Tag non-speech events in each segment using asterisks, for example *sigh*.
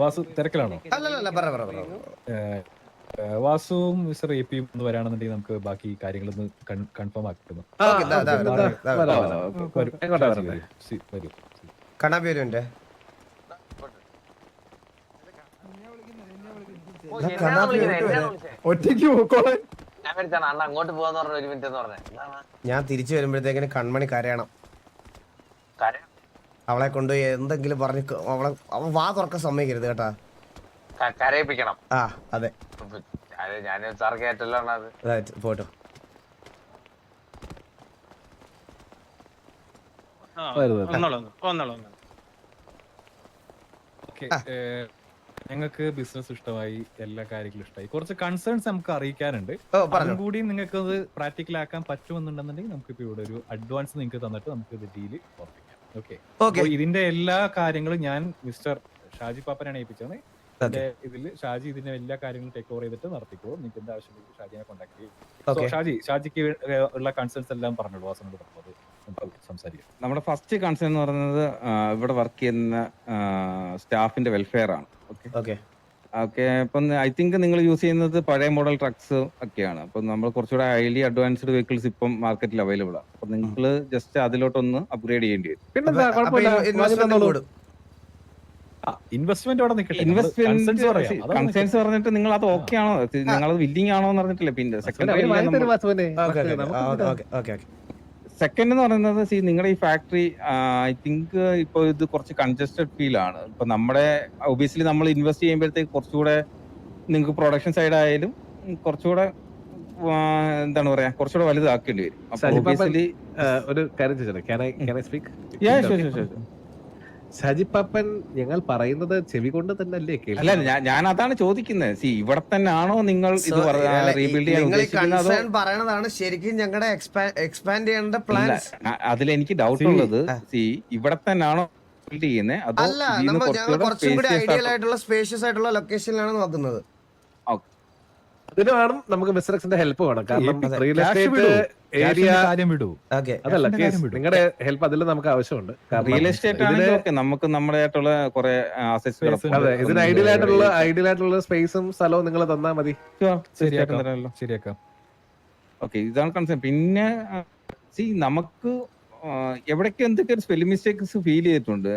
വാസു തിരക്കിലാണോ? വാസുവും mister A പിയും ഒന്ന് വരാണെന്നുണ്ടെങ്കിൽ നമുക്ക് ബാക്കി കാര്യങ്ങളൊന്ന് കൺഫേം ആക്കുന്നു ഒറ്റയ്ക്ക് പോക്കോളെ. ഞാൻ വിളിച്ചാണ് അണ്ണ അങ്ങോട്ട് പോവാന്ന് പറഞ്ഞ ഒരു മിനിറ്റ് എന്ന് പറഞ്ഞേ. ഞാൻ തിരിച്ചു വരുമ്പോഴത്തേക്കിന് കൺമണി കരയണം. കാര്യം അവളെ കൊണ്ട് എന്തെങ്കിലും പറഞ്ഞ് അവളെ വാ തുറക്കാൻ സമ്മതിക്കരുത് കേട്ടാ. കരയിപ്പിക്കണം. ആ അതെ. ഞങ്ങക്ക് ഞാൻ സാർ പോട്ടോ ഞങ്ങൾക്ക് ബിസിനസ് ഇഷ്ടമായി എല്ലാ കാര്യങ്ങളും ഇഷ്ടമായി. കുറച്ച് കൺസേൺസ് നമുക്ക് അറിയിക്കാനുണ്ട്. അതും കൂടി നിങ്ങൾക്ക് അത് പ്രാക്ടിക്കൽ ആക്കാൻ പറ്റുമെന്നുണ്ടെന്നുണ്ടെങ്കിൽ നമുക്ക് ഇപ്പൊ ഇവിടെ ഒരു അഡ്വാൻസ് നിങ്ങൾക്ക് തന്നിട്ട് നമുക്ക് ഇത് ഡീൽ ഉറപ്പിക്കാം. ഓക്കെ ഇതിന്റെ എല്ലാ കാര്യങ്ങളും ഞാൻ മിസ്റ്റർ ഷാജി പാപ്പനാണ് ഏൽപ്പിച്ചത്. ഇതിൽ ഷാജി ഇതിന്റെ എല്ലാ കാര്യങ്ങളും ടേക്ക് ഓവർ ചെയ്തിട്ട് നടത്തിക്കോ നിങ്ങൾക്ക് എന്താ ആവശ്യമുണ്ടെങ്കിൽ ഷാജിനെ കോൺടാക്ട് ചെയ്യും. ഷാജി ഷാജിക്ക് ഉള്ള കൺസേൺസ് എല്ലാം പറഞ്ഞോളൂ. വാസനോട് പറഞ്ഞത് സംസാരിക്കാം. നമ്മുടെ ഫസ്റ്റ് കൺസേൺ എന്ന് പറയുന്നത് ഇവിടെ വർക്ക് ചെയ്യുന്ന സ്റ്റാഫിന്റെ വെൽഫെയർ ആണ്. ഓക്കെ ഓക്കെ അപ്പം ഐ തിങ്ക് നിങ്ങൾ യൂസ് ചെയ്യുന്നത് പഴയ മോഡൽ ട്രക്സ് ഒക്കെയാണ്. അപ്പം നമ്മൾ കുറച്ചുകൂടെ ഹൈലി അഡ്വാൻസ്ഡ് വെഹിക്കിൾസ് ഇപ്പം മാർക്കറ്റിൽ അവൈലബിൾ ആണ്. അപ്പം നിങ്ങൾ ജസ്റ്റ് അതിലോട്ടൊന്ന് അപ്ഗ്രേഡ് ചെയ്യേണ്ടി വരും. പിന്നെ ഇൻവെസ്റ്റ്മെന്റ് അവിടെ നിൽക്കട്ടെ കൺസേൺസ് പറഞ്ഞിട്ട് നിങ്ങൾ അത് ഓക്കെ ആണോ? നിങ്ങൾ അത് വില്ലിംഗ് ആണോ എന്ന് പറഞ്ഞിട്ടില്ല. പിന്നെ സെക്കൻഡ് സെക്കൻഡ് എന്ന് പറയുന്നത് സി നിങ്ങളുടെ ഈ ഫാക്ടറി ഐ തിങ്ക് ഇപ്പോൾ ഇത് കുറച്ച് കൺജസ്റ്റഡ് ഫീൽ ആണ്. ഇപ്പൊ നമ്മുടെ ഒബിയസ്ലി നമ്മൾ ഇൻവെസ്റ്റ് ചെയ്യുമ്പോഴത്തേക്ക് കുറച്ചുകൂടെ നിങ്ങൾക്ക് പ്രൊഡക്ഷൻ സൈഡ് ആയാലും കുറച്ചുകൂടെ എന്താണ് പറയാ കുറച്ചുകൂടെ വലുതാക്കേണ്ടി വരും. ഒരു കാര്യം can I can I speak Shaji Pappan ഞങ്ങൾ പറയുന്നത് ചെവി കൊണ്ട് തന്നെ അല്ലേ അല്ല ഞാൻ- ഞാൻ അതാണ് ചോദിക്കുന്നത്. സി ഇവിടെ തന്നെ ആണോ നിങ്ങൾ ഇത് റീബിൽഡ് ചെയ്യാൻ നിങ്ങൾ ഉദ്ദേശിക്കുന്നത് അതോ കൺസേൺ പറയണതാണ് ശരിക്കും ഞങ്ങളുടെ എക്സ്പാൻഡ് ചെയ്യേണ്ട പ്ലാൻസ് അതിൽ എനിക്ക് ഡൗട്ട് ഉള്ളത്. സി ഇവിടെ തന്നെയാണോ ബിൽഡ് ചെയ്യുന്നത് അതോ അല്ല ഇതിന്ന് നമ്മൾ ഞങ്ങൾ കുറച്ചുകൂടെ കുറച്ചും കൂടി spacious ഐഡിയൽ ആയിട്ട്- ആയിട്ടുള്ള സ്പേഷ്യസ് ആയിട്ടുള്ള ലൊക്കേഷനിലാണ് നോക്കുന്നത്. അതിനാണ് നമുക്ക് മിസ്റ്റർ എക്സിന്റെ ഹെൽപ്പ് വേണം. കാരണം റിയൽ എസ്റ്റേറ്റ്. ഏരിയ കാര്യം വിടൂ. അതല്ല നിങ്ങളുടെ ഹെൽപ്പ് അതിൽ നമുക്ക് ആവശ്യമുണ്ട്. റിയൽ എസ്റ്റേറ്റ് ആണെങ്കിൽ നമുക്ക് നമ്മുടേതായിട്ടുള്ള കുറെ ഉണ്ട്. അതെ ഇതിന് ഐഡിയൽ ആയിട്ടുള്ള ഐഡിയൽ ആയിട്ടുള്ള സ്പേസും സ്ഥലവും നിങ്ങൾ തന്നാ മതി. ശരിയാക്കാം ഓക്കെ ഇതാണ് കൺസേൺ പിന്നെ സി നമുക്ക് എവിടൊക്കെ എന്തൊക്കെ ഒരു സ്പെല്ലിംഗ് മിസ്റ്റേക്സ് ഫീൽ ചെയ്തിട്ടുണ്ട്?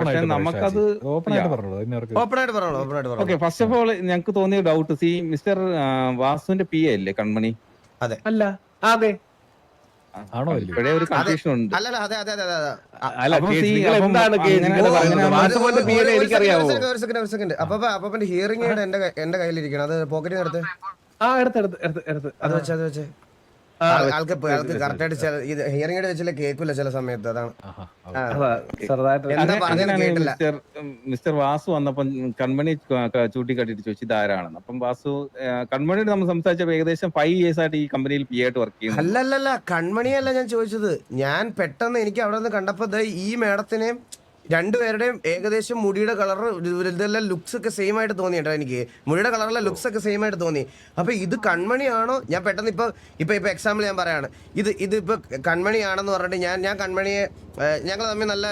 പക്ഷെ നമുക്കത് ഓപ്പൺ ആയിട്ട്. പറഞ്ഞോളൂ ഓപ്പൺ ആയിട്ട് പറഞ്ഞോളൂ ഓപ്പൺ ആയിട്ട് ഓക്കെ ഫസ്റ്റ് ഓഫ് ഓൾ ഞങ്ങൾക്ക് തോന്നിയ ഡൗട്ട് സി മിസ്റ്റർ വാസുവിന്റെ പി അല്ലേ കൺമണി? അല്ല. ആ, അതെ. ആണോ ഒരു കൺഫ്യൂഷൻ ഉണ്ട്. അല്ലല്ല അതെ അതെ അതെ അതെ ഹിയറിംഗ് എന്റെ കയ്യിലിരിക്കണം അത് പോക്കറ്റിൽ എടുത്ത്? ആ എടുത്ത് എടുത്ത് എടുത്ത് എടുത്ത്. അത് വെച്ച് അത് വെച്ച്, ആൾക്ക് ആൾക്ക് വെച്ച്, കറക്റ്റ് ആയിട്ട് ചില ഇത് ഹിയറിംഗ് ആയിട്ട് വെച്ചില്ല കേൾക്കില്ല ചില സമയത്ത് അതാണ്. എന്താ പറഞ്ഞത് കേട്ടില്ല. മിസ്റ്റർ മിസ്റ്റർ വാസു വന്നപ്പം കൺമണി ചൂട്ടിക്കാട്ടിട്ട് ചോദിച്ചു ഇതാരാണെന്ന്? അപ്പം വാസു കൺമണിയോട് നമ്മൾ സംസാരിച്ചപ്പോൾ ഏകദേശം ഫൈവ് ഇയേഴ്സ് ആയിട്ട് ഈ കമ്പനിയിൽ പി ആയിട്ട് വർക്ക് ചെയ്യുന്നു. അല്ലല്ലല്ല കൺമണിയല്ല ഞാൻ ചോദിച്ചത്. ഞാൻ പെട്ടെന്ന് എനിക്ക് അവിടെ നിന്ന് കണ്ടപ്പോ ദേ ഈ മേഡത്തിനെയും രണ്ടുപേരുടെയും ഏകദേശം മുടിയുടെ കളർ ഇതെല്ലാം ലുക്സ് ഒക്കെ സെയിം ആയിട്ട് തോന്നി കേട്ടോ എനിക്ക്. മുടിയുടെ കളറിലെ ലുക്സ് ഒക്കെ സെയിം ആയിട്ട് തോന്നി. അപ്പൊ ഇത് കൺമണിയാണോ? ഞാൻ പെട്ടെന്ന് ഇപ്പൊ ഇപ്പൊ ഇപ്പൊ എക്സാമ്പിൾ ഞാൻ പറയാണ്. ഇത് ഇത് ഇപ്പൊ കൺമണിയാണെന്ന് പറഞ്ഞിട്ട് ഞാൻ ഞാൻ കൺമണിയെ ഞങ്ങൾ തമ്മിൽ നല്ല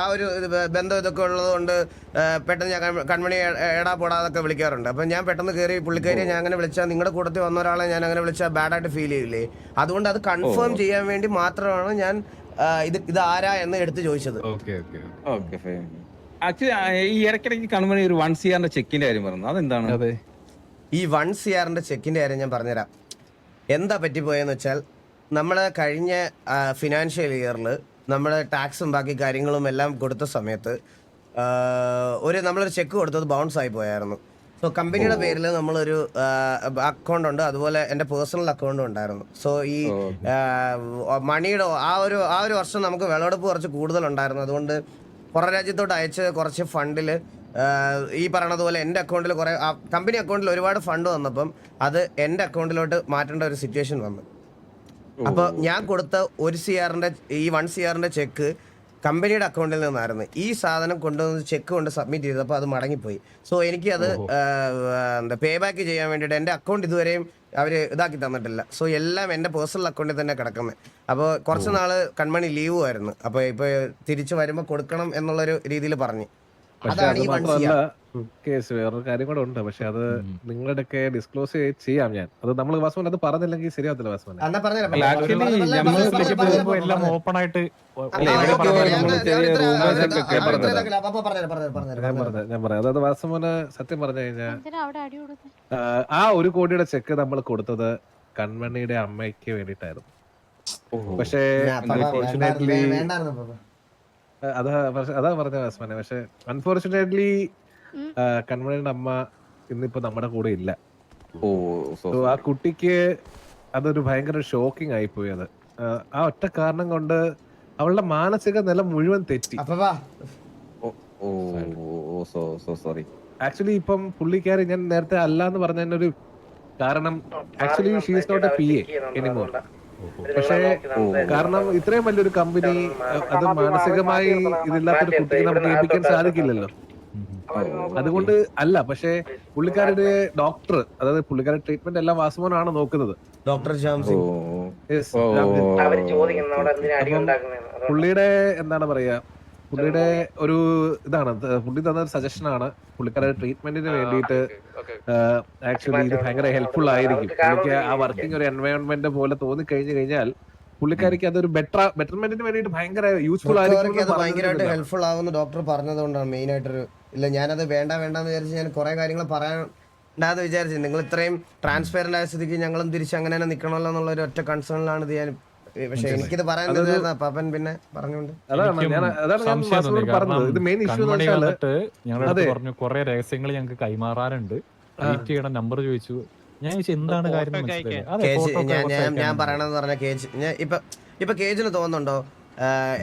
ആ, ഒരു ബന്ധം ഇതൊക്കെ ഉള്ളതുകൊണ്ട് പെട്ടെന്ന് ഞാൻ കൺമണി എടാ പോടാതൊക്കെ വിളിക്കാറുണ്ട്. അപ്പം ഞാൻ പെട്ടെന്ന് കയറി പുള്ളിക്കാരിയെ ഞാൻ അങ്ങനെ വിളിച്ചാൽ നിങ്ങളുടെ കൂട്ടത്തിൽ വന്ന ഒരാളെ ഞാൻ അങ്ങനെ വിളിച്ചാൽ ബാഡായിട്ട് ഫീൽ ചെയ്യില്ലേ? അതുകൊണ്ട് അത് കൺഫേം ചെയ്യാൻ വേണ്ടി മാത്രമാണ് ഞാൻ ഇത് ഇത് ആരാ എന്ന് എടുത്ത് ചോദിച്ചത്. Okay okay okay. ആക്ച്വലി ഈ ഇടയ്ക്കിടയ്ക്ക് ഒരു വൺ സിയാറിന്റെ ചെക്കിന്റെ കാര്യം പറഞ്ഞു. അതെന്താണ്? അതെ. ഈ വൺ സി ആറിന്റെ ചെക്കിന്റെ കാര്യം ഞാൻ പറഞ്ഞുതരാം. എന്താ പറ്റിപ്പോയെന്ന് വെച്ചാൽ നമ്മൾ കഴിഞ്ഞ ഫിനാൻഷ്യൽ ഇയറിൽ നമ്മൾ ടാക്സും ബാക്കി കാര്യങ്ങളും എല്ലാം കൊടുത്ത സമയത്ത് ഒരു നമ്മളൊരു ചെക്ക് കൊടുത്തത് ബൗൺസ് ആയി പോയായിരുന്നു. സോ കമ്പനിയുടെ പേരിൽ നമ്മളൊരു അക്കൗണ്ട് ഉണ്ട്. അതുപോലെ എന്റെ പേഴ്സണൽ അക്കൗണ്ടും ഉണ്ടായിരുന്നു. സോ ഈ മണിയുടെ ആ ഒരു ആ ഒരു വർഷം നമുക്ക് വിളവെടുപ്പ് കുറച്ച് കൂടുതൽ ഉണ്ടായിരുന്നു അതുകൊണ്ട് പുറം രാജ്യത്തോട്ട് അയച്ച് കുറച്ച് ഫണ്ടിൽ ഈ പറയണത് പോലെ എന്റെ അക്കൗണ്ടിൽ കുറേ കമ്പനി അക്കൗണ്ടിൽ ഒരുപാട് ഫണ്ട് വന്നപ്പം അത് എന്റെ അക്കൗണ്ടിലോട്ട് മാറ്റേണ്ട ഒരു സിറ്റുവേഷൻ വന്നു. അപ്പോൾ ഞാൻ കൊടുത്ത ഒരു സി ആറിന്റെ ഈ വൺ സി ആറിന്റെ ചെക്ക് കമ്പനിയുടെ അക്കൗണ്ടിൽ നിന്നായിരുന്നു. ഈ സാധനം കൊണ്ടുവന്ന് ചെക്ക് കൊണ്ട് സബ്മിറ്റ് ചെയ്തപ്പോൾ അത് മടങ്ങിപ്പോയി. സോ എനിക്ക് അത് എന്താ പേ ബാക്ക് ചെയ്യാൻ വേണ്ടിയിട്ട് എന്റെ അക്കൗണ്ട് ഇതുവരെയും അവർ ഇതാക്കി തന്നിട്ടില്ല. സോ എല്ലാം എന്റെ പേഴ്സണൽ അക്കൗണ്ടിൽ തന്നെ കിടക്കുന്നത് അപ്പോൾ കുറച്ച് നാൾ കൺമണി ലീവ് ആയിരുന്നു. അപ്പോൾ ഇപ്പോൾ തിരിച്ച് വരുമ്പോൾ കൊടുക്കണം എന്നുള്ളൊരു രീതിയിൽ പറഞ്ഞു. പക്ഷെ അതാണ് അത് ഈ മാത്രമല്ല കേസ് വേറൊരു കാര്യം കൂടെ ഉണ്ട്. പക്ഷെ അത് നിങ്ങളുടെ ഡിസ്ക്ലോസ് ചെയ്യാം ഞാൻ. അത് നമ്മൾ വാസ്മൻ അത് പറഞ്ഞില്ലെങ്കിൽ ശരിയാവത്തില്ല വാസ്മൻ ഞാൻ- പറയാം അതായത് വാസ്മോന് സത്യം പറഞ്ഞു കഴിഞ്ഞാൽ ആ ഒരു കോടിയുടെ ചെക്ക് നമ്മൾ കൊടുത്തത് കൺമണിയുടെ അമ്മയ്ക്ക് വേണ്ടിട്ടായിരുന്നു പക്ഷേ അൺഫോർച്ചുനേറ്റ്ലി. അതാ പറഞ്ഞ വാസ്മനെ പക്ഷെ അൺഫോർച്ചുനേറ്റ്ലി ഉം. കൺമണിയുടെ അമ്മ ഇന്നിപ്പോ നമ്മുടെ കൂടെ ഇല്ല. ഓ ആ കുട്ടിക്ക് അതൊരു ഭയങ്കര ഷോക്കിംഗ് ആയിപ്പോയി അത്. ആ, ഒറ്റ കാരണം കൊണ്ട് അവളുടെ മാനസിക നില മുഴുവൻ തെറ്റി. അപ്പൊ oh so so sorry actually ഇപ്പം പുള്ളിക്കാരി ഞാൻ നേരത്തെ അല്ല എന്ന് പറഞ്ഞതിന്റെ ഒരു കാരണം actually she's not a P A anymore പക്ഷേ കാരണം ഇത്രയും വലിയൊരു കമ്പനി അത് മാനസികമായി ഇതില്ലാത്തൊരു കുട്ടിയെ നമുക്ക് ഏൽപ്പിക്കാൻ സാധിക്കില്ലല്ലോ. അതുകൊണ്ട് അല്ല പക്ഷേ പുള്ളിക്കാരുടെ ഡോക്ടർ അതായത് പുള്ളിക്കാരുടെ ട്രീറ്റ്മെന്റ് എല്ലാം വാസുമോനാണ് നോക്കുന്നത്. ഡോക്ടർ പുള്ളിയുടെ എന്താണ് പറയാ പുള്ളിയുടെ ഒരു ഇതാണ് പുള്ളി തന്ന ഒരു സജഷൻ ആണ്. പുള്ളിക്കാരുടെ ട്രീറ്റ്മെന്റിന് വേണ്ടിയിട്ട് ആക്ച്വലി ഇത് ഭയങ്കര ഹെൽപ്ഫുൾ ആയിരിക്കും. പുള്ളിക്ക് ആ വർക്കിംഗ് ഒരു എൻവയോൺമെന്റ് പോലെ തോന്നി കഴിഞ്ഞു കഴിഞ്ഞാൽ പുള്ളിക്കാരിക്ക് അതൊരു ബെറ്റർ ബെറ്റർമെന്റിന് വേണ്ടിയിട്ട് ഭയങ്കര യൂസ്ഫുൾ ആയിരിക്കും ഹെൽപ്ഫുൾ ആവുന്ന ഡോക്ടർ പറഞ്ഞതുകൊണ്ടാണ് മെയിൻ ആയിട്ടൊരു ഇല്ല ഞാനത് വേണ്ട വേണ്ടെന്ന് വിചാരിച്ച് ഞാൻ കുറെ കാര്യങ്ങൾ പറയാൻ ഉണ്ടാകുന്ന വിചാരിച്ചു നിങ്ങൾ ഇത്രയും ട്രാൻസ്പെറന്റ് ആയ സ്ഥിതിക്ക് ഞങ്ങളും തിരിച്ച് അങ്ങനെ തന്നെ നിൽക്കണമല്ലോ എന്നുള്ള ഒരു ഒറ്റ കൺസേണിലാണ് ഇത് ഞാൻ പക്ഷെ എനിക്കിത് പറയാൻ പാപ്പൻ പിന്നെ പറഞ്ഞുകൊണ്ട്. അതാണ് ഞാൻ അതാണ് ഞാൻ പറഞ്ഞത്. ഇത് മെയിൻ ഇഷ്യൂ എന്ന് കൺമണി വെച്ചാൽ വന്നിട്ട് ഞങ്ങളുടെ പറഞ്ഞു കുറെ രഹസ്യങ്ങൾ ഞങ്ങൾക്ക് കൈമാറാറുണ്ട് നമ്പർ ചോദിച്ചു. ഞാൻ ചോദിച്ചു എന്താണ് കാര്യം ഞാൻ ഞാൻ ഞാൻ അയക്കാനുണ്ട്. പറയണെന്ന് പറഞ്ഞ. കേജ് ഞാൻ ഇപ്പൊ ഇപ്പൊ കേജിന് തോന്നുന്നുണ്ടോ?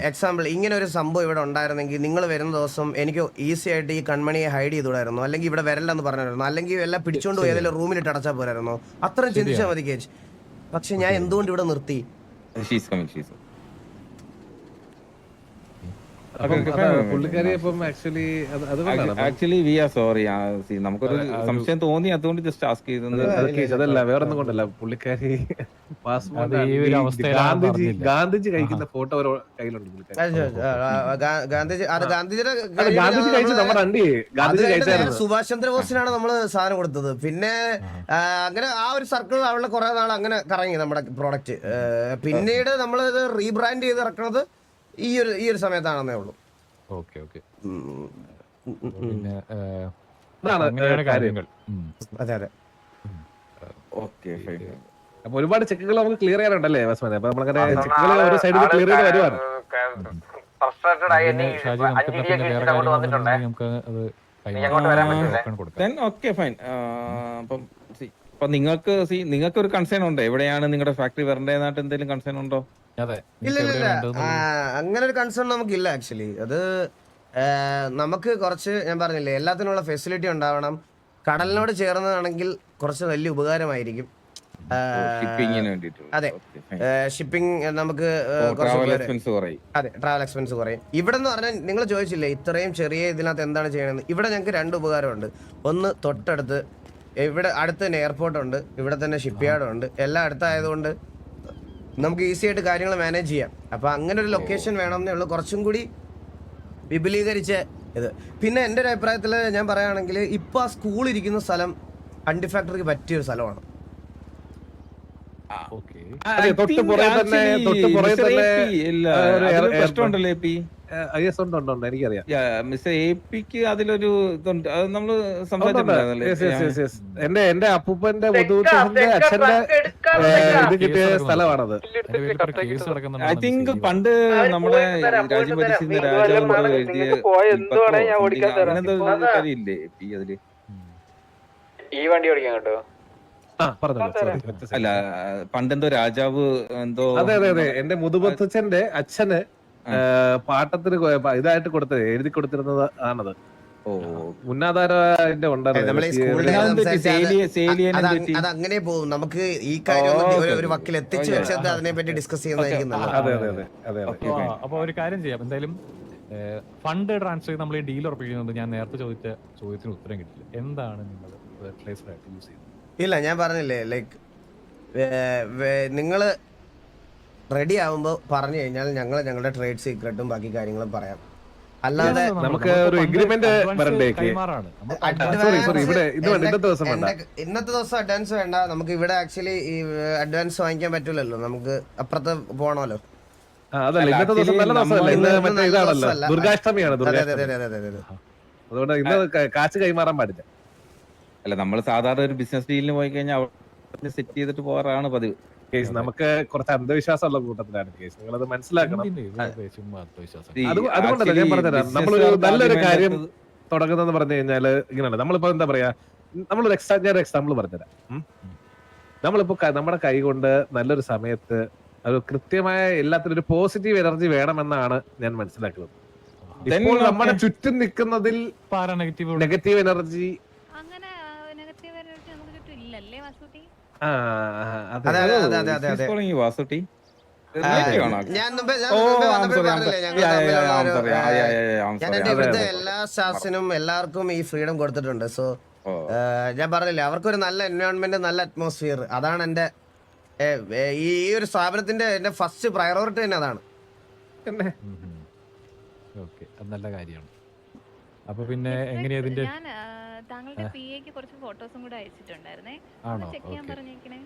എക്സാമ്പിൾ ഇങ്ങനെ ഒരു സംഭവം ഇവിടെ ഉണ്ടായിരുന്നെങ്കിൽ നിങ്ങൾ വരുന്ന ദിവസം എനിക്ക് ഈസി ആയിട്ട് ഈ കൺമണിയെ ഹൈഡ് ചെയ്തുകൂടായിരുന്നു? അല്ലെങ്കിൽ ഇവിടെ വരല്ലെന്ന് പറഞ്ഞായിരുന്നു അല്ലെങ്കിൽ എല്ലാം പിടിച്ചുകൊണ്ട് പോയി ഏതെങ്കിലും റൂമിലിട്ട് അടച്ചാൽ പോരായിരുന്നു? അത്രയും ചിന്തിച്ചാൽ മതി കേജ്. പക്ഷെ ഞാൻ എന്തുകൊണ്ട് ഇവിടെ നിർത്തി? ഷീസ് കമ്മിങ് ഷീസ് അപ്പം അതാ, പുള്ളിക്കാരി അപ്പം ആക്ച്വലി വി ആർ സോറി നമുക്കൊരു സംശയം തോന്നി അതുകൊണ്ട് ജസ്റ്റ് ആസ്ക് ചെയ്തത്. അതല്ല വേറെ ഒന്നും കൊണ്ടല്ല. പുള്ളിക്കാരി പാസ്പോർട്ട് ഈ ഒരു അവസ്ഥയിലാണ് ഗാന്ധിജി ഗാന്ധിജി കഴിക്കുന്ന ഫോട്ടോ ഒരു കയ്യിലുണ്ട് ഗാന്ധിജി ഗാന്ധിജി കഴിച്ചു നമ്മുടെ അണ്ടി ഗാന്ധിജി കഴിച്ചായിരുന്നു. സുഭാഷ് ചന്ദ്രബോസിനാണ് നമ്മൾ സാധനം കൊടുത്തത്. പിന്നെ അങ്ങനെ ആ ഒരു സർക്കിൾ അവളുടെ കുറെ നാൾ അങ്ങനെ കറങ്ങി നമ്മുടെ പ്രോഡക്റ്റ് പിന്നീട് നമ്മൾ ഇത് റീബ്രാൻഡ് ചെയ്ത് ഇറക്കുന്നത് ഈ ഒരു ഈ ഒരു സമയത്താണെന്നേ ഉള്ളൂ. Okay okay. പിന്നെ അങ്ങനെയാണ് കാര്യങ്ങൾ. അതെ അതെ. ഓക്കെ അപ്പൊ ഒരുപാട് ചെക്കുകൾ നമുക്ക് ക്ലിയർ ചെയ്യാനുണ്ടല്ലേ വാസ്മനെ അപ്പൊ നമ്മളങ്ങനെ ചെക്കുകൾ ഒരു സൈഡിൽ ക്ലിയർ ചെയ്ത് വരുവാണ്. നമുക്ക് അത് കൊടുക്കാം ഓക്കെ ഫൈൻ അപ്പം അപ്പൊ നിങ്ങൾക്ക് സി നിങ്ങൾക്ക് ഒരു കൺസേൺ ഉണ്ടോ? എവിടെയാണ് നിങ്ങളുടെ ഫാക്ടറി വരേണ്ടതെന്നായിട്ട് എന്തെങ്കിലും കൺസേൺ ഉണ്ടോ? അതെ. ഇല്ല നിങ്ങൾക്ക് ഇല്ല ഇല്ല. ആ, അങ്ങനെ ഒരു കൺസേൺ നമുക്കില്ല ആക്ച്വലി അത് ആ, നമുക്ക് കുറച്ച് ഞാൻ പറഞ്ഞില്ലേ എല്ലാത്തിനുള്ള ഫെസിലിറ്റി ഉണ്ടാവണം. കടലിനോട് ചേർന്നതാണെങ്കിൽ കുറച്ച് വലിയ ഉപകാരമായിരിക്കും. ആ, ഷിപ്പിങ്ങിന് വേണ്ടിട്ട് അതെ. ഷിപ്പിംഗ് നമുക്ക് ആ, കുറച്ച് ട്രാവൽ ഉപകാരം- എക്സ്പെൻസ് കുറയും. അതെ ട്രാവൽ എക്സ്പെൻസ് കുറയും. ഇവിടെ എന്ന് പറഞ്ഞാൽ നിങ്ങൾ ചോദിച്ചില്ലേ ഇത്രയും ചെറിയ ഇതിനകത്ത് എന്താണ് ചെയ്യണമെന്ന് ഇവിടെ ഞങ്ങൾക്ക് രണ്ട് ഉപകാരമുണ്ട്. ഒന്ന് തൊട്ടടുത്ത് ഇവിടെ അടുത്ത് തന്നെ എയർപോർട്ട് ഉണ്ട് ഇവിടെ തന്നെ ഷിപ്പ് യാർഡ് ഉണ്ട് എല്ലാം അടുത്തായതുകൊണ്ട് നമുക്ക് ഈസി ആയിട്ട് കാര്യങ്ങൾ മാനേജ് ചെയ്യാം. അപ്പൊ അങ്ങനെ ഒരു ലൊക്കേഷൻ വേണമെന്നേ ഉള്ളൂ. കുറച്ചും കൂടി വിപുലീകരിച്ച ഇത്. പിന്നെ എന്റെ ഒരു അഭിപ്രായത്തിൽ ഞാൻ പറയുകയാണെങ്കിൽ ഇപ്പൊ ആ സ്കൂൾ ഇരിക്കുന്ന സ്ഥലം അണ്ടി ഫാക്ടറിക്ക് പറ്റിയ ഒരു സ്ഥലമാണ്. എനിക്കറിയാം. അതിലൊരു ഇതുണ്ട്. അത് നമ്മൾ. എന്റെ എന്റെ അപ്പൂപ്പന്റെ മുതുകൂട്ടന്റെ അച്ഛന്റെ ഏ, ഇത് കിട്ടിയ സ്ഥലമാണത്. ഐ തിങ്ക് പണ്ട് നമ്മുടെ രാജ്യം ഭരിച്ചിരുന്ന രാജാവ് എഴുതിയ. അങ്ങനത്തെ കാര്യമില്ലേ അതിൽ? ഈ വണ്ടി ഓടിക്കാൻ കേട്ടോ. അല്ല പണ്ടെന്തോ രാജാവ് എന്തോ അതെ അതെ അതെ. എന്റെ മുതുപത്തച്ഛന്റെ അച്ഛന്. പാട്ടത്തിന് ഇതായിട്ട് കൊടുത്തത് എഴുതി കൊടുത്തിരുന്നത് ആണത്. ഓ മുന്നാധാര ഉണ്ടായിരുന്നു നമ്മൾ ഈ ഈ സ്കൂളിലെ ഇതിനകത്ത് അത് സേലിയ- സേലിയനെ അത് പറ്റി- അത് അങ്ങനെ പോകും. നമുക്ക് ഈ കാര്യം ഒരു- വക്കിൽ എത്തിച്ചു വെച്ചത് അതിനെ പറ്റി ഡിസ്കസ് ചെയ്യുന്നതായിരിക്കും അതെ അതെ അതെ അതെ അതെ. അപ്പൊ ഒരു കാര്യം ചെയ്യാം. എന്തായാലും ഫണ്ട് ട്രാൻസ്ഫർ ചെയ്ത് നമ്മൾ ഈ ഡീൽ ഉറപ്പിക്കുന്നുണ്ട് ഞാൻ നേരത്തെ ചോദിച്ച ചോദ്യത്തിന് ഉത്തരം കിട്ടില്ല എന്താണ് നിങ്ങൾ ഫെർട്ടിലൈസർ ആയിട്ട് യൂസ് ചെയ്യുന്നത്? ഇല്ല ഞാൻ പറഞ്ഞില്ലേ ലൈക്ക് നിങ്ങൾ റെഡി ആവുമ്പോൾ പറഞ്ഞു കഴിഞ്ഞാൽ ഞങ്ങൾ ഞങ്ങളുടെ ട്രേഡ് സീക്രട്ടും ബാക്കി കാര്യങ്ങളും പറയാം. അല്ലാതെ നമുക്ക് ഒരു എഗ്രിമെന്റ് ഇന്നത്തെ ദിവസം വേണ്ട. എന്റെ- ഇന്നത്തെ ദിവസം അഡ്വാൻസ് വേണ്ട. നമുക്ക് ഇവിടെ ആക്ച്വലി ഈ അഡ്വാൻസ് വാങ്ങിക്കാൻ പറ്റൂലല്ലോ. നമുക്ക് അപ്പുറത്ത് പോണല്ലോ അതെ അതെ ഇന്നത്തെ ദിവസം നല്ല അതെ അതെ അതെ മറ്റേ അതെ ഇതാണല്ലോ. അതെ അതെ അതെ അതെ അതെ ദുർഗാഷ്ടമി അതെ അതെ. അതെ അതുകൊണ്ട് ഇന്ന് അതെ കാശ് കൈമാറാൻ പാടില്ല. അല്ല നമ്മൾ സാധാരണ ഒരു ബിസിനസ് ഡീലിന് പോയി കഴിഞ്ഞാൽ അവിടെ സെറ്റ് ചെയ്തിട്ട് പോകാറാണ് പതിവ്. കേസ് നമുക്ക് കുറച്ച് അന്ധവിശ്വാസമുള്ള കൂട്ടത്തിലാണ് കേസ്. നിങ്ങൾ മനസ്സിലാക്കണം. അത് അതുകൊണ്ടല്ല ഞാൻ പറഞ്ഞുതരാം നമ്മളൊരു നല്ലൊരു കാര്യം തുടങ്ങുന്നെന്ന് തുടങ്ങുന്നതെന്ന് പറഞ്ഞു കഴിഞ്ഞാൽ ഇങ്ങനെയാണ്. നമ്മളിപ്പോ എന്താ പറയാ? നമ്മളൊരു എക്സാ ഞാൻ എക്സാമ്പിൾ പറഞ്ഞുതരാം? നമ്മളിപ്പോ നമ്മുടെ കൈ കൊണ്ട് നല്ലൊരു സമയത്ത് അത് കൃത്യമായ എല്ലാത്തിനും ഒരു പോസിറ്റീവ് എനർജി വേണമെന്നാണ് ഞാൻ മനസ്സിലാക്കുന്നത്. Then ഇപ്പോൾ നമ്മുടെ ചുറ്റും നിൽക്കുന്നതിൽ നെഗറ്റീവ് എനർജി അങ്ങനെ നെഗറ്റീവ് എനർജി നമുക്ക് ചുറ്റും ഇല്ലല്ലേ വാസുട്ടി ആ അതെ. അതെ അതെ അതെ വാസുട്ടി? ഞാൻ മുമ്പേ ഞാൻ മുമ്പേ വന്നപ്പോൾ പറഞ്ഞില്ലേ ഞങ്ങൾ തമ്മിലുള്ള ഒരു, ഞാൻ sorry. എന്റെ ഇവിടുത്തെ എല്ലാ സ്റ്റാഫ്സിനും എല്ലാവർക്കും ഈ ഫ്രീഡം കൊടുത്തിട്ടുണ്ട്. സോ ഞാൻ പറഞ്ഞില്ലേ അവർക്കൊരു നല്ല എൻവയോൺമെന്റ് നല്ല അറ്റ്മോസ്ഫിയർ അതാണ് എന്റെ ഏ, ഏ, ഈ ഈ ഒരു സ്ഥാപനത്തിന്റെ എന്റെ ഫസ്റ്റ് പ്രയോറിറ്റി തന്നെ അതാണ്. ഓക്കെ അത് നല്ല കാര്യമാണ്. അപ്പൊ പിന്നെ എങ്ങനെയാ ഇതിന്റെ ഞാൻ ആ, താങ്കളുടെ പി എക്ക് കുറച്ച് ഫോട്ടോസും കൂടെ അയച്ചിട്ടുണ്ടായിരുന്നേ. ആണോ? ചെക്ക് ചെയ്യാൻ ഓക്കെ. പറഞ്ഞേക്കണേ.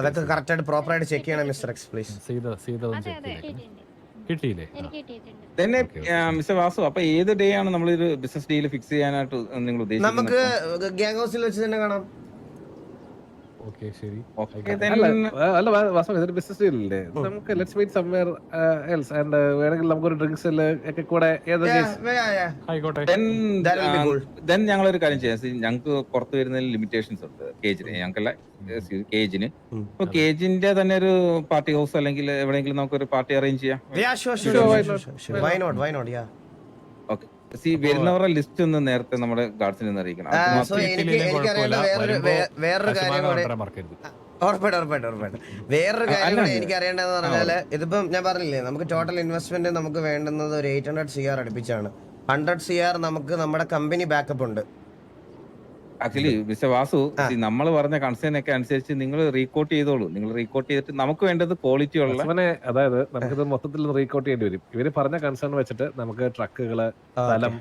അതൊക്കെ കറക്റ്റ് ആയിട്ട് പ്രോപ്പർ ആയിട്ട് ചെക്ക് ചെയ്യണം mister X please. Seetha Seetha ഒന്ന് അതെ, ചെക്ക് അതെ. ചെയ്തേക്കണം കിട്ടിയില്ലേ? ആ. എനിക്ക് കിട്ടിയിട്ടുണ്ട്. തന്നെ uh, വാസു അപ്പൊ ഏത് ഡേ ആണ് നമ്മൾ ഒരു ബിസിനസ് ഡീൽ ഫിക്സ് ചെയ്യാനായിട്ട് നിങ്ങൾ നമുക്ക് ഉദ്ദേശിക്കുന്നത് ഗ്യാങ് ഹൗസിൽ വെച്ച് തന്നെ കാണാം ഓക്കെ ശരി Okay, ആയിക്കോട്ടെ. then- അല്ല ഇതൊരു ബിസിനസ് ഡീലല്ലേ നമുക്ക് let's meet somewhere else and വേണമെങ്കിൽ ഡ്രിങ്ക്സ് ഒക്കെ കൂടെ be uh, cool. then ഞങ്ങളൊരു കാര്യം ചെയ്യാം. ഞങ്ങൾക്ക് പുറത്ത് വരുന്ന ലിമിറ്റേഷൻസ് ഉണ്ട്. കേജിന് ഞങ്ങൾക്കല്ല കേജിന് അപ്പൊ കേജിന്റെ തന്നെ ഒരു പാർട്ടി ഹൗസ് അല്ലെങ്കിൽ എവിടെയെങ്കിലും നമുക്ക് ഒരു പാർട്ടി അറേഞ്ച് ചെയ്യാം വരുന്നവരുടെ ലിസ്റ്റ് ഒന്ന് നേരത്തെ നമ്മുടെ ഗാർഡ്സിൽ നിന്ന് അറിയിക്കണം. വേറൊരു കാര്യം കശുമാങ്ങ കൂടെ കൊണ്ടുവരാൻ മറക്കരുത്. ഉറപ്പായിട്ടും ഉറപ്പായിട്ടും ഉറപ്പായിട്ടും. വേറൊരു കാര്യം കൂടെ എനിക്ക് അറിയേണ്ടതെന്ന് പറഞ്ഞാൽ ഇതിപ്പം ഞാൻ പറഞ്ഞില്ലേ നമുക്ക് ടോട്ടൽ ഇൻവെസ്റ്റ്മെന്റ് നമുക്ക് വേണ്ടുന്നത് ഒരു എയ്റ്റ് ഹൺഡ്രഡ് സി ആർ അടുപ്പിച്ചാണ്. ഹൺഡ്രഡ് സി ആർ നമുക്ക് നമ്മുടെ കമ്പനി ബാക്കപ്പ് ഉണ്ട്. ആക്ച്വലി മിസ്റ്റർ വാസു നമ്മൾ പറഞ്ഞ കൺസേൺ ഒക്കെ അനുസരിച്ച് നിങ്ങൾ റീകോട്ട് ചെയ്തോളൂ. നിങ്ങൾ റീകോട്ട് ചെയ്തിട്ട് നമുക്ക് വേണ്ടത് ക്വാളിറ്റി ഉള്ള അതായത് നമുക്കിത് മൊത്തത്തിൽ റീകോട്ട് ചെയ്യേണ്ടി വരും. ഇവർ പറഞ്ഞ കൺസേൺ വെച്ചിട്ട് നമുക്ക് ട്രക്കുകൾ സ്ഥലം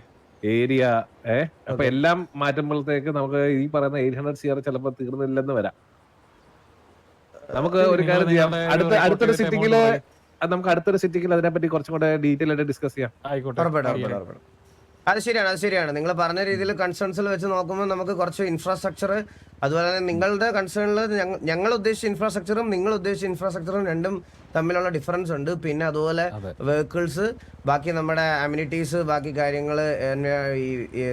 ഏരിയ ഏ? അപ്പൊ എല്ലാം മാറ്റുമ്പോഴത്തേക്ക് നമുക്ക് ഈ പറയുന്ന എയ്റ്റ് ഹൺഡ്രഡ് സി ആർ ചിലപ്പോ തീർന്നില്ലെന്ന് വരാം. നമുക്ക് ഒരു കാര്യം ചെയ്യാം. അടുത്ത അടുത്തൊരു അത് നമുക്ക് അടുത്തൊരു സിറ്റിംഗിൽ അതിനെപ്പറ്റി കുറച്ചും കൂടെ ഡീറ്റെയിൽ ആയിട്ട് ഡിസ്കസ് ചെയ്യാം. ആയിക്കോട്ടെ. അത് ശരിയാണ് അത് ശരിയാണ്. നിങ്ങൾ പറഞ്ഞ രീതിയിൽ കൺസേൺസിൽ വെച്ച് നോക്കുമ്പോൾ നമുക്ക് കുറച്ച് ഇൻഫ്രാസ്ട്രക്ചർ അതുപോലെ തന്നെ നിങ്ങളുടെ കൺസേണിൽ ഞങ്ങൾ ഉദ്ദേശിച്ച ഇൻഫ്രാസ്ട്രക്ചറും നിങ്ങൾ ഉദ്ദേശിച്ച ഇൻഫ്രാസ്ട്രക്ചറും രണ്ടും തമ്മിലുള്ള ഡിഫറൻസ് ഉണ്ട്. പിന്നെ അതുപോലെ വെഹിക്കിൾസ് ബാക്കി നമ്മുടെ അമ്യൂണിറ്റീസ് ബാക്കി കാര്യങ്ങൾ ഈ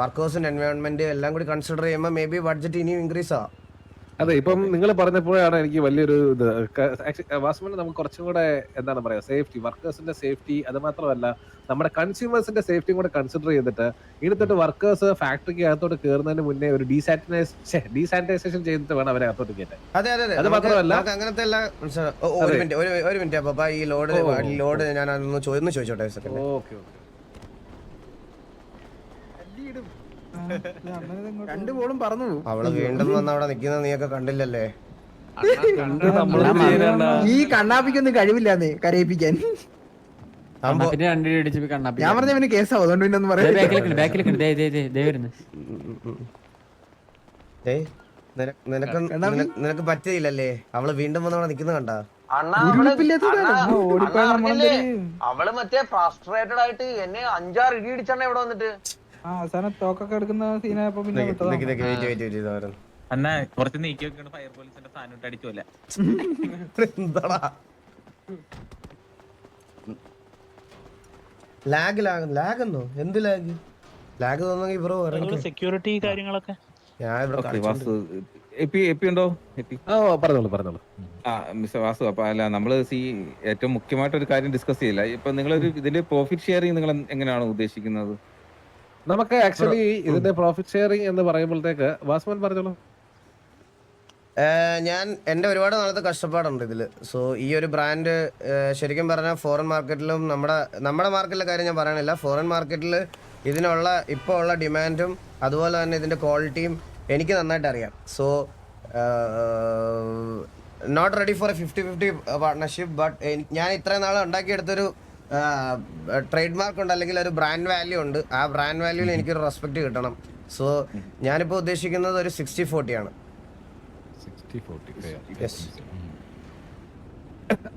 വർക്കേഴ്സിന്റെ എൻവയോൺമെന്റ് എല്ലാം കൂടി കൺസിഡർ ചെയ്യുമ്പോൾ മേ ബി ബഡ്ജറ്റ് ഇനിയും ഇൻക്രീസ് ആവാം. അതെ ഇപ്പം നിങ്ങൾ പറഞ്ഞപ്പോഴാണ് എനിക്ക് വലിയൊരു ഇത്. വാസ്മന് നമുക്ക് കുറച്ചും കൂടെ എന്താണ് പറയാ സേഫ്റ്റി വർക്കേഴ്സിന്റെ സേഫ്റ്റി അത് മാത്രമല്ല നമ്മുടെ കൺസ്യൂമേഴ്സിന്റെ സേഫ്റ്റിയും കൂടെ കൺസിഡർ ചെയ്തിട്ട് ഇടത്തോട്ട് വർക്കേഴ്സ് ഫാക്ടറിക്ക് അകത്തോട്ട് കയറുന്നതിന് മുന്നേ ഒരു ഡീസാനിറ്റൈസ് ഡീസാനിറ്റൈസേഷൻ ചെയ്തിട്ട് വേണം അവരെ അകത്തോട്ട് കയറ്റാൻ അതെ മാത്രമല്ല- അങ്ങനത്തെ ഒരു മിനിറ്റ് അപ്പൊ ഈ ലോഡ് ലോഡ് ഞാൻ ചോദിച്ചോട്ടെ ഓക്കെ ഓക്കെ. രണ്ട് ബോളും പറഞ്ഞു അവൾ വീണ്ടും വന്ന് അവിടെ നിക്കുന്നത് നീയൊക്കെ കണ്ടില്ലല്ലേ? ഈ കണ്ണാപ്പിക്കൊന്നും നീ കരയിപ്പിക്കാൻ. ഞാൻ പറഞ്ഞ പിന്നെ കേസാവും അതുകൊണ്ട് പിന്നെ ഒന്നും പറയാം നിനക്ക് നിന- നിനക്ക് പറ്റിയില്ലല്ലേ? അവൾ വീണ്ടും വന്ന് അവിടെ നിക്കുന്ന കണ്ടാ? അവൾ മറ്റേ ഫ്രസ്ട്രേറ്റഡ് ആയിട്ട് എന്നെ അഞ്ചാറ് ഇടി ഇടിച്ചാണ് ഇവിടെ വന്നിട്ട്. ആ അവസാനം തോക്കൊക്കെ എടുക്കുന്ന സീനായപ്പോ പിന്നെ വരുന്നു. അന്നാ കുറച്ച് നീക്കി വെക്കണ ഫയർ പോലീസിന്റെ സാധനം ഇട്ട് അടിച്ചോല്ല എന്താടാ ലാഗ് ലാഗ് ലാഗ് എന്നോ എന്ത് ലാഗ് ലാഗ് തോന്നെങ്കിൽ ബ്രോ ഇറങ്ങി. സെക്യൂരിറ്റി കാര്യങ്ങളൊക്കെ? ഞാൻ ഇവിടെ ഓക്കെ കളിച്ചോണ്ട് വാസു എപ്പി എപ്പി ഉണ്ടോ? എപ്പി? ആ പറഞ്ഞോളൂ പറഞ്ഞോളൂ. ആ മിസ്റ്റർ വാസു അപ്പൊ അല്ല നമ്മൾ സി ഏറ്റവും മുഖ്യമായിട്ട് ഒരു കാര്യം ഡിസ്കസ് ചെയ്യില്ല. ഇപ്പൊ നിങ്ങളൊരു ഇതിന്റെ പ്രോഫിറ്റ് ഷെയറിങ് നിങ്ങൾ എങ്ങനെയാണ് ഉദ്ദേശിക്കുന്നത്? നമുക്ക് ആക്ച്വലി ഇതിന്റെ പ്രോഫിറ്റ് ഷെയറിംഗ് എന്ന് പറയുമ്പോഴത്തേക്ക് വാസ്മൻ പറഞ്ഞോളൂ. ഞാൻ എന്റെ ഒരുപാട് നാളത്തെ കഷ്ടപ്പാടുണ്ട് ഇതിൽ സോ ഈ ഒരു ബ്രാൻഡ് ശരിക്കും പറഞ്ഞാൽ ഫോറിൻ മാർക്കറ്റിലും നമ്മുടെ നമ്മുടെ മാർക്കറ്റിലെ കാര്യം ഞാൻ പറയണില്ല. ഫോറിൻ മാർക്കറ്റിൽ ഇതിനുള്ള ഇപ്പോൾ ഉള്ള ഡിമാൻഡും അതുപോലെ തന്നെ ഇതിന്റെ ക്വാളിറ്റിയും എനിക്ക് നന്നായിട്ട് അറിയാം. So not ready for a fifty fifty partnership but ഞാൻ ഇത്രയും നാൾ ഉണ്ടാക്കിയെടുത്തൊരു ട്രേഡ് മാർക്ക് ഉണ്ട് അല്ലെങ്കിൽ ഒരു ബ്രാൻഡ് വാല്യൂ ഉണ്ട്. ആ ബ്രാൻഡ് വാല്യൂവിൽ എനിക്കൊരു റെസ്പെക്ട് കിട്ടണം. സോ ഞാനിപ്പോൾ ഉദ്ദേശിക്കുന്നത് ഒരു സിക്സ്റ്റി ഫോർട്ടി ആണ്. *laughs*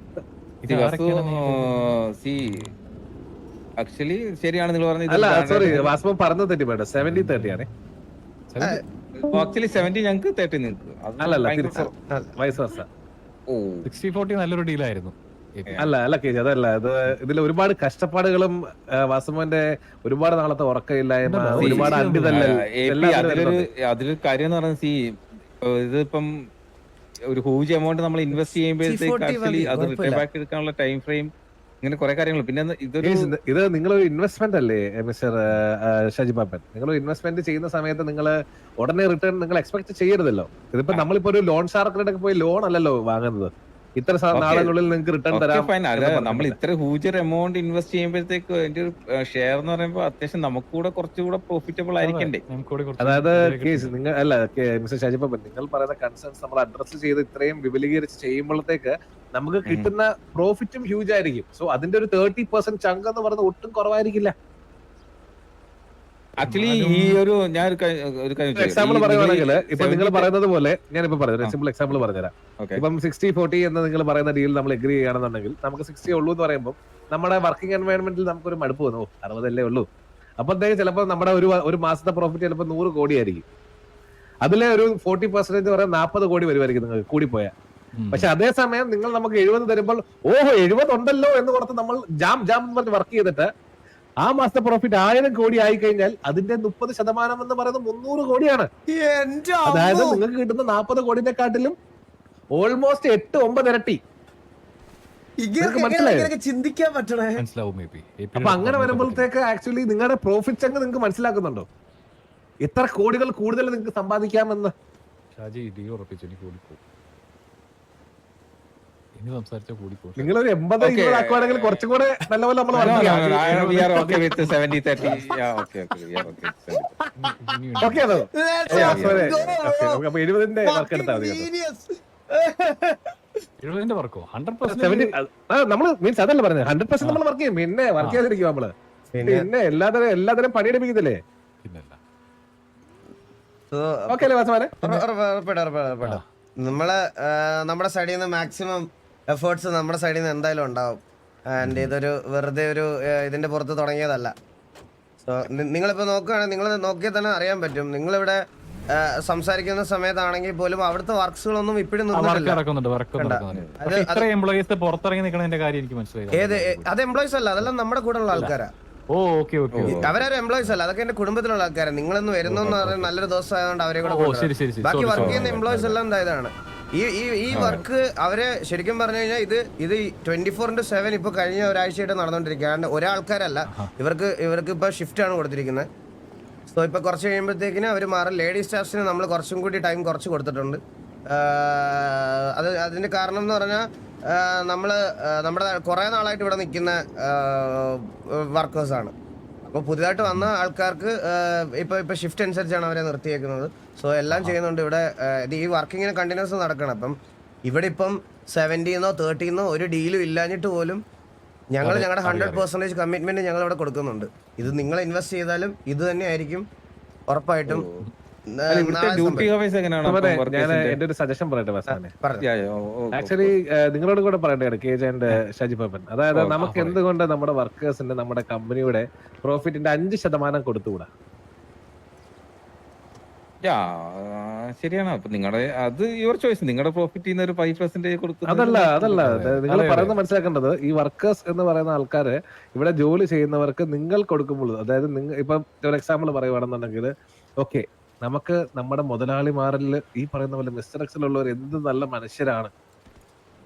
ആക്ച്വലി ശരിയാണ് നിങ്ങൾ അല്ല സോറി പറഞ്ഞത് വാസ്തവം പറഞ്ഞത് തെറ്റി വേണ്ട സെവന്റി തേർട്ടി ആണ്. ആക്ച്വലി സെവന്റി ഞങ്ങൾക്ക് തേർട്ടി നിങ്ങൾക്ക് അല്ലല്ല വയസ്സ് വർഷ ഓ. സിക്സ്റ്റി ഫോർട്ടി നല്ലൊരു ഡീലായിരുന്നു അല്ല അല്ല കേജി അതല്ല. ഇത് ഇതിൽ ഒരുപാട് കഷ്ടപ്പാടുകളും വാസുമോന്റെ ഒരുപാട് നാളത്തെ ഉറക്കമില്ലായ്മ. ഒരുപാട് അണ്ടി തന്നെ അതിലൊരു അതിലൊരു കാര്യം എന്ന് പറയുന്നത് സി ഇതിപ്പം ഒരു ഹൂജ് എമൗണ്ട് നമ്മൾ ഇൻവെസ്റ്റ് ചെയ്യുമ്പോഴത്തേക്ക് 40 ആക്ച്വലി അത് റിട്ടേൺ ബാക്ക് എടുക്കാനുള്ള ടൈം ഫ്രെയിം ഇങ്ങനെ കുറെ കാര്യങ്ങൾ പിന്നെ ഇതൊരു ഇത് നിങ്ങൾ നിങ്ങളൊരു ഇൻവെസ്റ്റ്മെന്റ് അല്ലേ മിസ്റ്റർ ഷജി പാപ്പൻ? നിങ്ങൾ ഇൻവെസ്റ്റ്മെന്റ് ചെയ്യുന്ന സമയത്ത് നിങ്ങൾ ഉടനെ റിട്ടേൺ നിങ്ങൾ എക്സ്പെക്ട് ചെയ്യരുതല്ലോ. ഇതിപ്പോ നമ്മളിപ്പോ ഒരു ലോൺ ഷാർക്കിനൊക്കെ പോയി ലോൺ അല്ലല്ലോ വാങ്ങുന്നത്. ഇത്ര. നാളുകളിൽ നിങ്ങൾക്ക് റിട്ടേൺ തരാം നമ്മൾ. ഇത്ര ഹ്യൂജർ എമൗണ്ട് ഇൻവെസ്റ്റ് ചെയ്യുമ്പോഴത്തേക്ക് അതിന്റെ ഒരു ഷെയർ എന്ന് പറയുമ്പോൾ അത്യാവശ്യം നമുക്ക് കൂടെ കുറച്ചുകൂടെ പ്രോഫിറ്റബിൾ ആയിരിക്കണ്ടേ? അതായത് കേസ് നിങ്ങൾ അല്ല മിസ്റ്റർ ഷാജിപ്പ നിങ്ങൾ പറയുന്ന കൺസേൺസ് നമ്മൾ അഡ്രസ് ചെയ്ത് ഇത്രയും വിപുലീകരിച്ച് ചെയ്യുമ്പോഴത്തേക്ക് നമുക്ക് കിട്ടുന്ന പ്രോഫിറ്റും ഹ്യൂജ് ആയിരിക്കും. സോ അതിന്റെ ഒരു തേർട്ടി പെർസെന്റ് ചങ്ക് എന്ന് പറയുന്നത് ഒട്ടും കുറവായിരിക്കില്ല. ആക്ച്വലി ഈ ഒരു ഞാൻ ഒരു? എക്സാമ്പിൾ പറയുകയാണെങ്കിൽ പറയുവാണെങ്കിൽ ഇപ്പൊ നിങ്ങൾ പറയുന്നത് പോലെ ഞാൻ ഇപ്പൊ പറയുന്നത് സിമ്പിൾ എക്സാമ്പിൾ പറഞ്ഞുതരാം. ഇപ്പം സിക്സ്റ്റി ഫോർട്ടി എന്ന് നിങ്ങൾ പറയുന്ന ഡീൽ നമ്മൾ എഗ്രി ചെയ്യുകയാണെന്നുണ്ടെങ്കിൽ നമുക്ക് സിക്സ്റ്റി ഉള്ളൂ എന്ന് പറയുമ്പോൾ നമ്മുടെ വർക്കിംഗ് എൻവയോൺമെന്റിൽ നമുക്കൊരു മടുപ്പ് വന്നു. "ഓ, അറുപതല്ലേ ഉള്ളൂ. അപ്പോഴത്തേക്ക് ചിലപ്പോൾ നമ്മുടെ ഒരു ഒരു മാസത്തെ പ്രോഫിറ്റ് ചിലപ്പോൾ നൂറ് കോടി ആയിരിക്കും അതിലെ ഒരു ഫോർട്ടി പെർസെന്റേജ് പറയാൻ നാൽപ്പത് കോടി വരുമായിരിക്കും നിങ്ങൾക്ക് കൂടിപ്പോയാൽ. പക്ഷെ അതേസമയം നിങ്ങൾ നമുക്ക് എഴുപത് തരുമ്പോൾ ഓഹോ എഴുപത് ഉണ്ടല്ലോ എന്ന് പറഞ്ഞ് നമ്മൾ ജാം ജാം എന്ന് പറഞ്ഞ് വർക്ക് ചെയ്തിട്ട് ആ മാസത്തെ പ്രോഫിറ്റ് ആയിരം കോടി ആയി കഴിഞ്ഞാൽ അതിന്റെ മുപ്പത് ശതമാനം എന്ന് പറയുന്നത് മുന്നൂറ് കോടിയാണ്. അതായത്. നിങ്ങൾക്ക് കിട്ടുന്ന നാൽപ്പത് കോടിനെക്കാട്ടിലും ഓൾമോസ്റ്റ് എട്ട് ഒമ്പത് ഇരട്ടി. ചിന്തിക്കാൻ പറ്റണേ? അപ്പൊ അങ്ങനെ വരുമ്പോഴത്തേക്ക് ആക്ച്വലി നിങ്ങളുടെ പ്രോഫിറ്റ് അങ്ങ് നിങ്ങൾക്ക് മനസ്സിലാക്കുന്നുണ്ടോ? എത്ര കോടികൾ കൂടുതൽ നിങ്ങൾക്ക് സമ്പാദിക്കാമെന്ന്? ഷാജി ഉറപ്പിച്ചു എനിക്ക് കൂടിപ്പോ ഇനി സംസാരിച്ച കൂടി നിങ്ങൾ ഒരു എൺപത് ആക്കുവാണെങ്കിൽ കുറച്ചും കൂടെ നല്ലപോലെ നമ്മൾ No, no, work no, ചെയ്യാം. no, we are okay with 70, 30. *laughs* Yeah, okay, okay, we are okay with 70. Okay ആണോ? Let's Yeah, go. sorry. Okay, നമുക്ക് അപ്പൊ എഴുപതിന്റെ വർക്ക് എടുത്താൽ മതി *laughs* എഴുപതിന്റെ വർക്കോ ഹൺഡ്രഡ് 70 ആ, നമ്മൾ മീൻസ് അതല്ല പറഞ്ഞത്. ഹൺഡ്രഡ് പെർസെന്റ് നമ്മൾ വർക്ക് ചെയ്യും. പിന്നെ വർക്ക് ചെയ്യാതിരിക്കും നമ്മൾ. പിന്നെ പിന്നെ എല്ലാതരം എല്ലാതരം പണിയെടുപ്പിക്കുന്നില്ലേ ഓക്കെ അല്ലേ വാസമാനെ. നമ്മൾ നമ്മുടെ സൈഡിൽ നിന്ന് മാക്സിമം എഫേർട്സ് നമ്മുടെ സൈഡിൽ നിന്ന് എന്തായാലും ഉണ്ടാവും. ആൻഡ് ഇതൊരു വെറുതെ ഒരു ഇതിന്റെ പുറത്ത് തുടങ്ങിയതല്ല. സോ നിങ്ങളിപ്പോൾ നോക്കുകയാണെങ്കിൽ നിങ്ങൾ നോക്കിയാൽ തന്നെ അറിയാൻ പറ്റും. നിങ്ങളിവിടെ സംസാരിക്കുന്ന സമയത്താണെങ്കിൽ പോലും അവിടുത്തെ വർക്ക്സുകളൊന്നും ഇപ്പോഴും ഏത് അത് എംപ്ലോയീസ് അല്ല അതെല്ലാം നമ്മുടെ കൂടെ ഉള്ള ആൾക്കാരാ അവരാരും എംപ്ലോയീസ് അല്ല അതൊക്കെ എന്റെ കുടുംബത്തിലുള്ള ആൾക്കാരാണ് നിങ്ങളൊന്ന് വരുന്നു നല്ലൊരു ദിവസം ആയതുകൊണ്ട് അവരെ കൂടെ ബാക്കി വർക്ക്. ചെയ്യുന്ന എംപ്ലോയീസ് എല്ലാം എന്തായതാണ് ഈ ഈ ഈ വർക്ക് അവരെ ശരിക്കും പറഞ്ഞു കഴിഞ്ഞാൽ ഇത് ഇത് ട്വന്റി ഫോർ ഇന്റു സെവൻ ഇപ്പൊ കഴിഞ്ഞ ഒരാഴ്ചയായിട്ട് നടന്നുകൊണ്ടിരിക്കുകയാണ് ഒരാൾക്കാരല്ല. ഇവർക്ക് ഇവർക്ക് ഇപ്പൊ ഷിഫ്റ്റ് ആണ് കൊടുത്തിരിക്കുന്നത് സോ ഇപ്പൊ കുറച്ച് കഴിയുമ്പോഴത്തേക്കിന് അവർ മാറും ലേഡി സ്റ്റാഫ്സിന് നമ്മൾ കുറച്ചും കൂടി ടൈം കുറച്ച് കൊടുത്തിട്ടുണ്ട്. അത് അതിന്റെ കാരണം എന്ന് പറഞ്ഞാൽ നമ്മൾ നമ്മുടെ കുറേ നാളായിട്ട് ഇവിടെ നിൽക്കുന്ന വർക്കേഴ്സാണ് അപ്പോൾ പുതിയതായിട്ട് വന്ന ആൾക്കാർക്ക് ഇപ്പോൾ ഇപ്പൊ ഇപ്പൊ ഷിഫ്റ്റ് അനുസരിച്ചാണ് അവരെ നിർത്തിയേക്കുന്നത്. സോ എല്ലാം ചെയ്യുന്നുണ്ട് ഇവിടെ. ഇത് ഈ വർക്കിങ്ങിന് കണ്ടിന്യൂസ് നടക്കണം. അപ്പം ഇവിടെ ഇപ്പം സെവന്റീന്നോ തേർട്ടീന്നോ ഒരു ഡീലും ഇല്ലാഞ്ഞിട്ട് പോലും ഞങ്ങൾ ഞങ്ങളുടെ ഹൺഡ്രഡ് പെർസെന്റേജ് കമ്മിറ്റ്മെന്റ് ഞങ്ങൾ ഇവിടെ കൊടുക്കുന്നുണ്ട്. ഇത് നിങ്ങൾ ഇൻവെസ്റ്റ് ചെയ്താലും ഇത് തന്നെ ആയിരിക്കും ഉറപ്പായിട്ടും ഞാൻ എന്റെ ഒരു സജഷൻ പറയട്ടെ ആക്ച്വലി നിങ്ങളോട് കൂടെ പറയട്ടെ K J and Shaji Pappan അതായത് നമുക്ക്. എന്തുകൊണ്ട് നമ്മുടെ വർക്കേഴ്സിന്റെ നമ്മുടെ കമ്പനിയുടെ പ്രോഫിറ്റിന്റെ അഞ്ച് ശതമാനം കൊടുത്തുകൂടാ? ശരിയാണ്. അപ്പൊ നിങ്ങളുടെ അത് യുവർ ചോയ്സ് നിങ്ങളുടെ പ്രോഫിറ്റ് ഒരു ഫൈവ് പെർസെന്റേജ് കൊടുക്കുന്നത് അതല്ല അതല്ല. നിങ്ങൾ പറയുന്നത് മനസ്സിലാക്കേണ്ടത് ഈ വർക്കേഴ്സ് എന്ന് പറയുന്ന ആൾക്കാര് ഇവിടെ ജോലി ചെയ്യുന്നവർക്ക് നിങ്ങൾ കൊടുക്കുമ്പോൾ അതായത് നിങ്ങൾ ഇപ്പൊ ഒരു എക്സാമ്പിൾ പറയുവാണെന്നുണ്ടെങ്കിൽ ഓക്കെ നമുക്ക് നമ്മുടെ മുതലാളിമാരിൽ ഈ പറയുന്ന പോലെ മിസ്റ്റർ എക്സിലുള്ളവർ എന്ത് നല്ല മനുഷ്യരാണ്.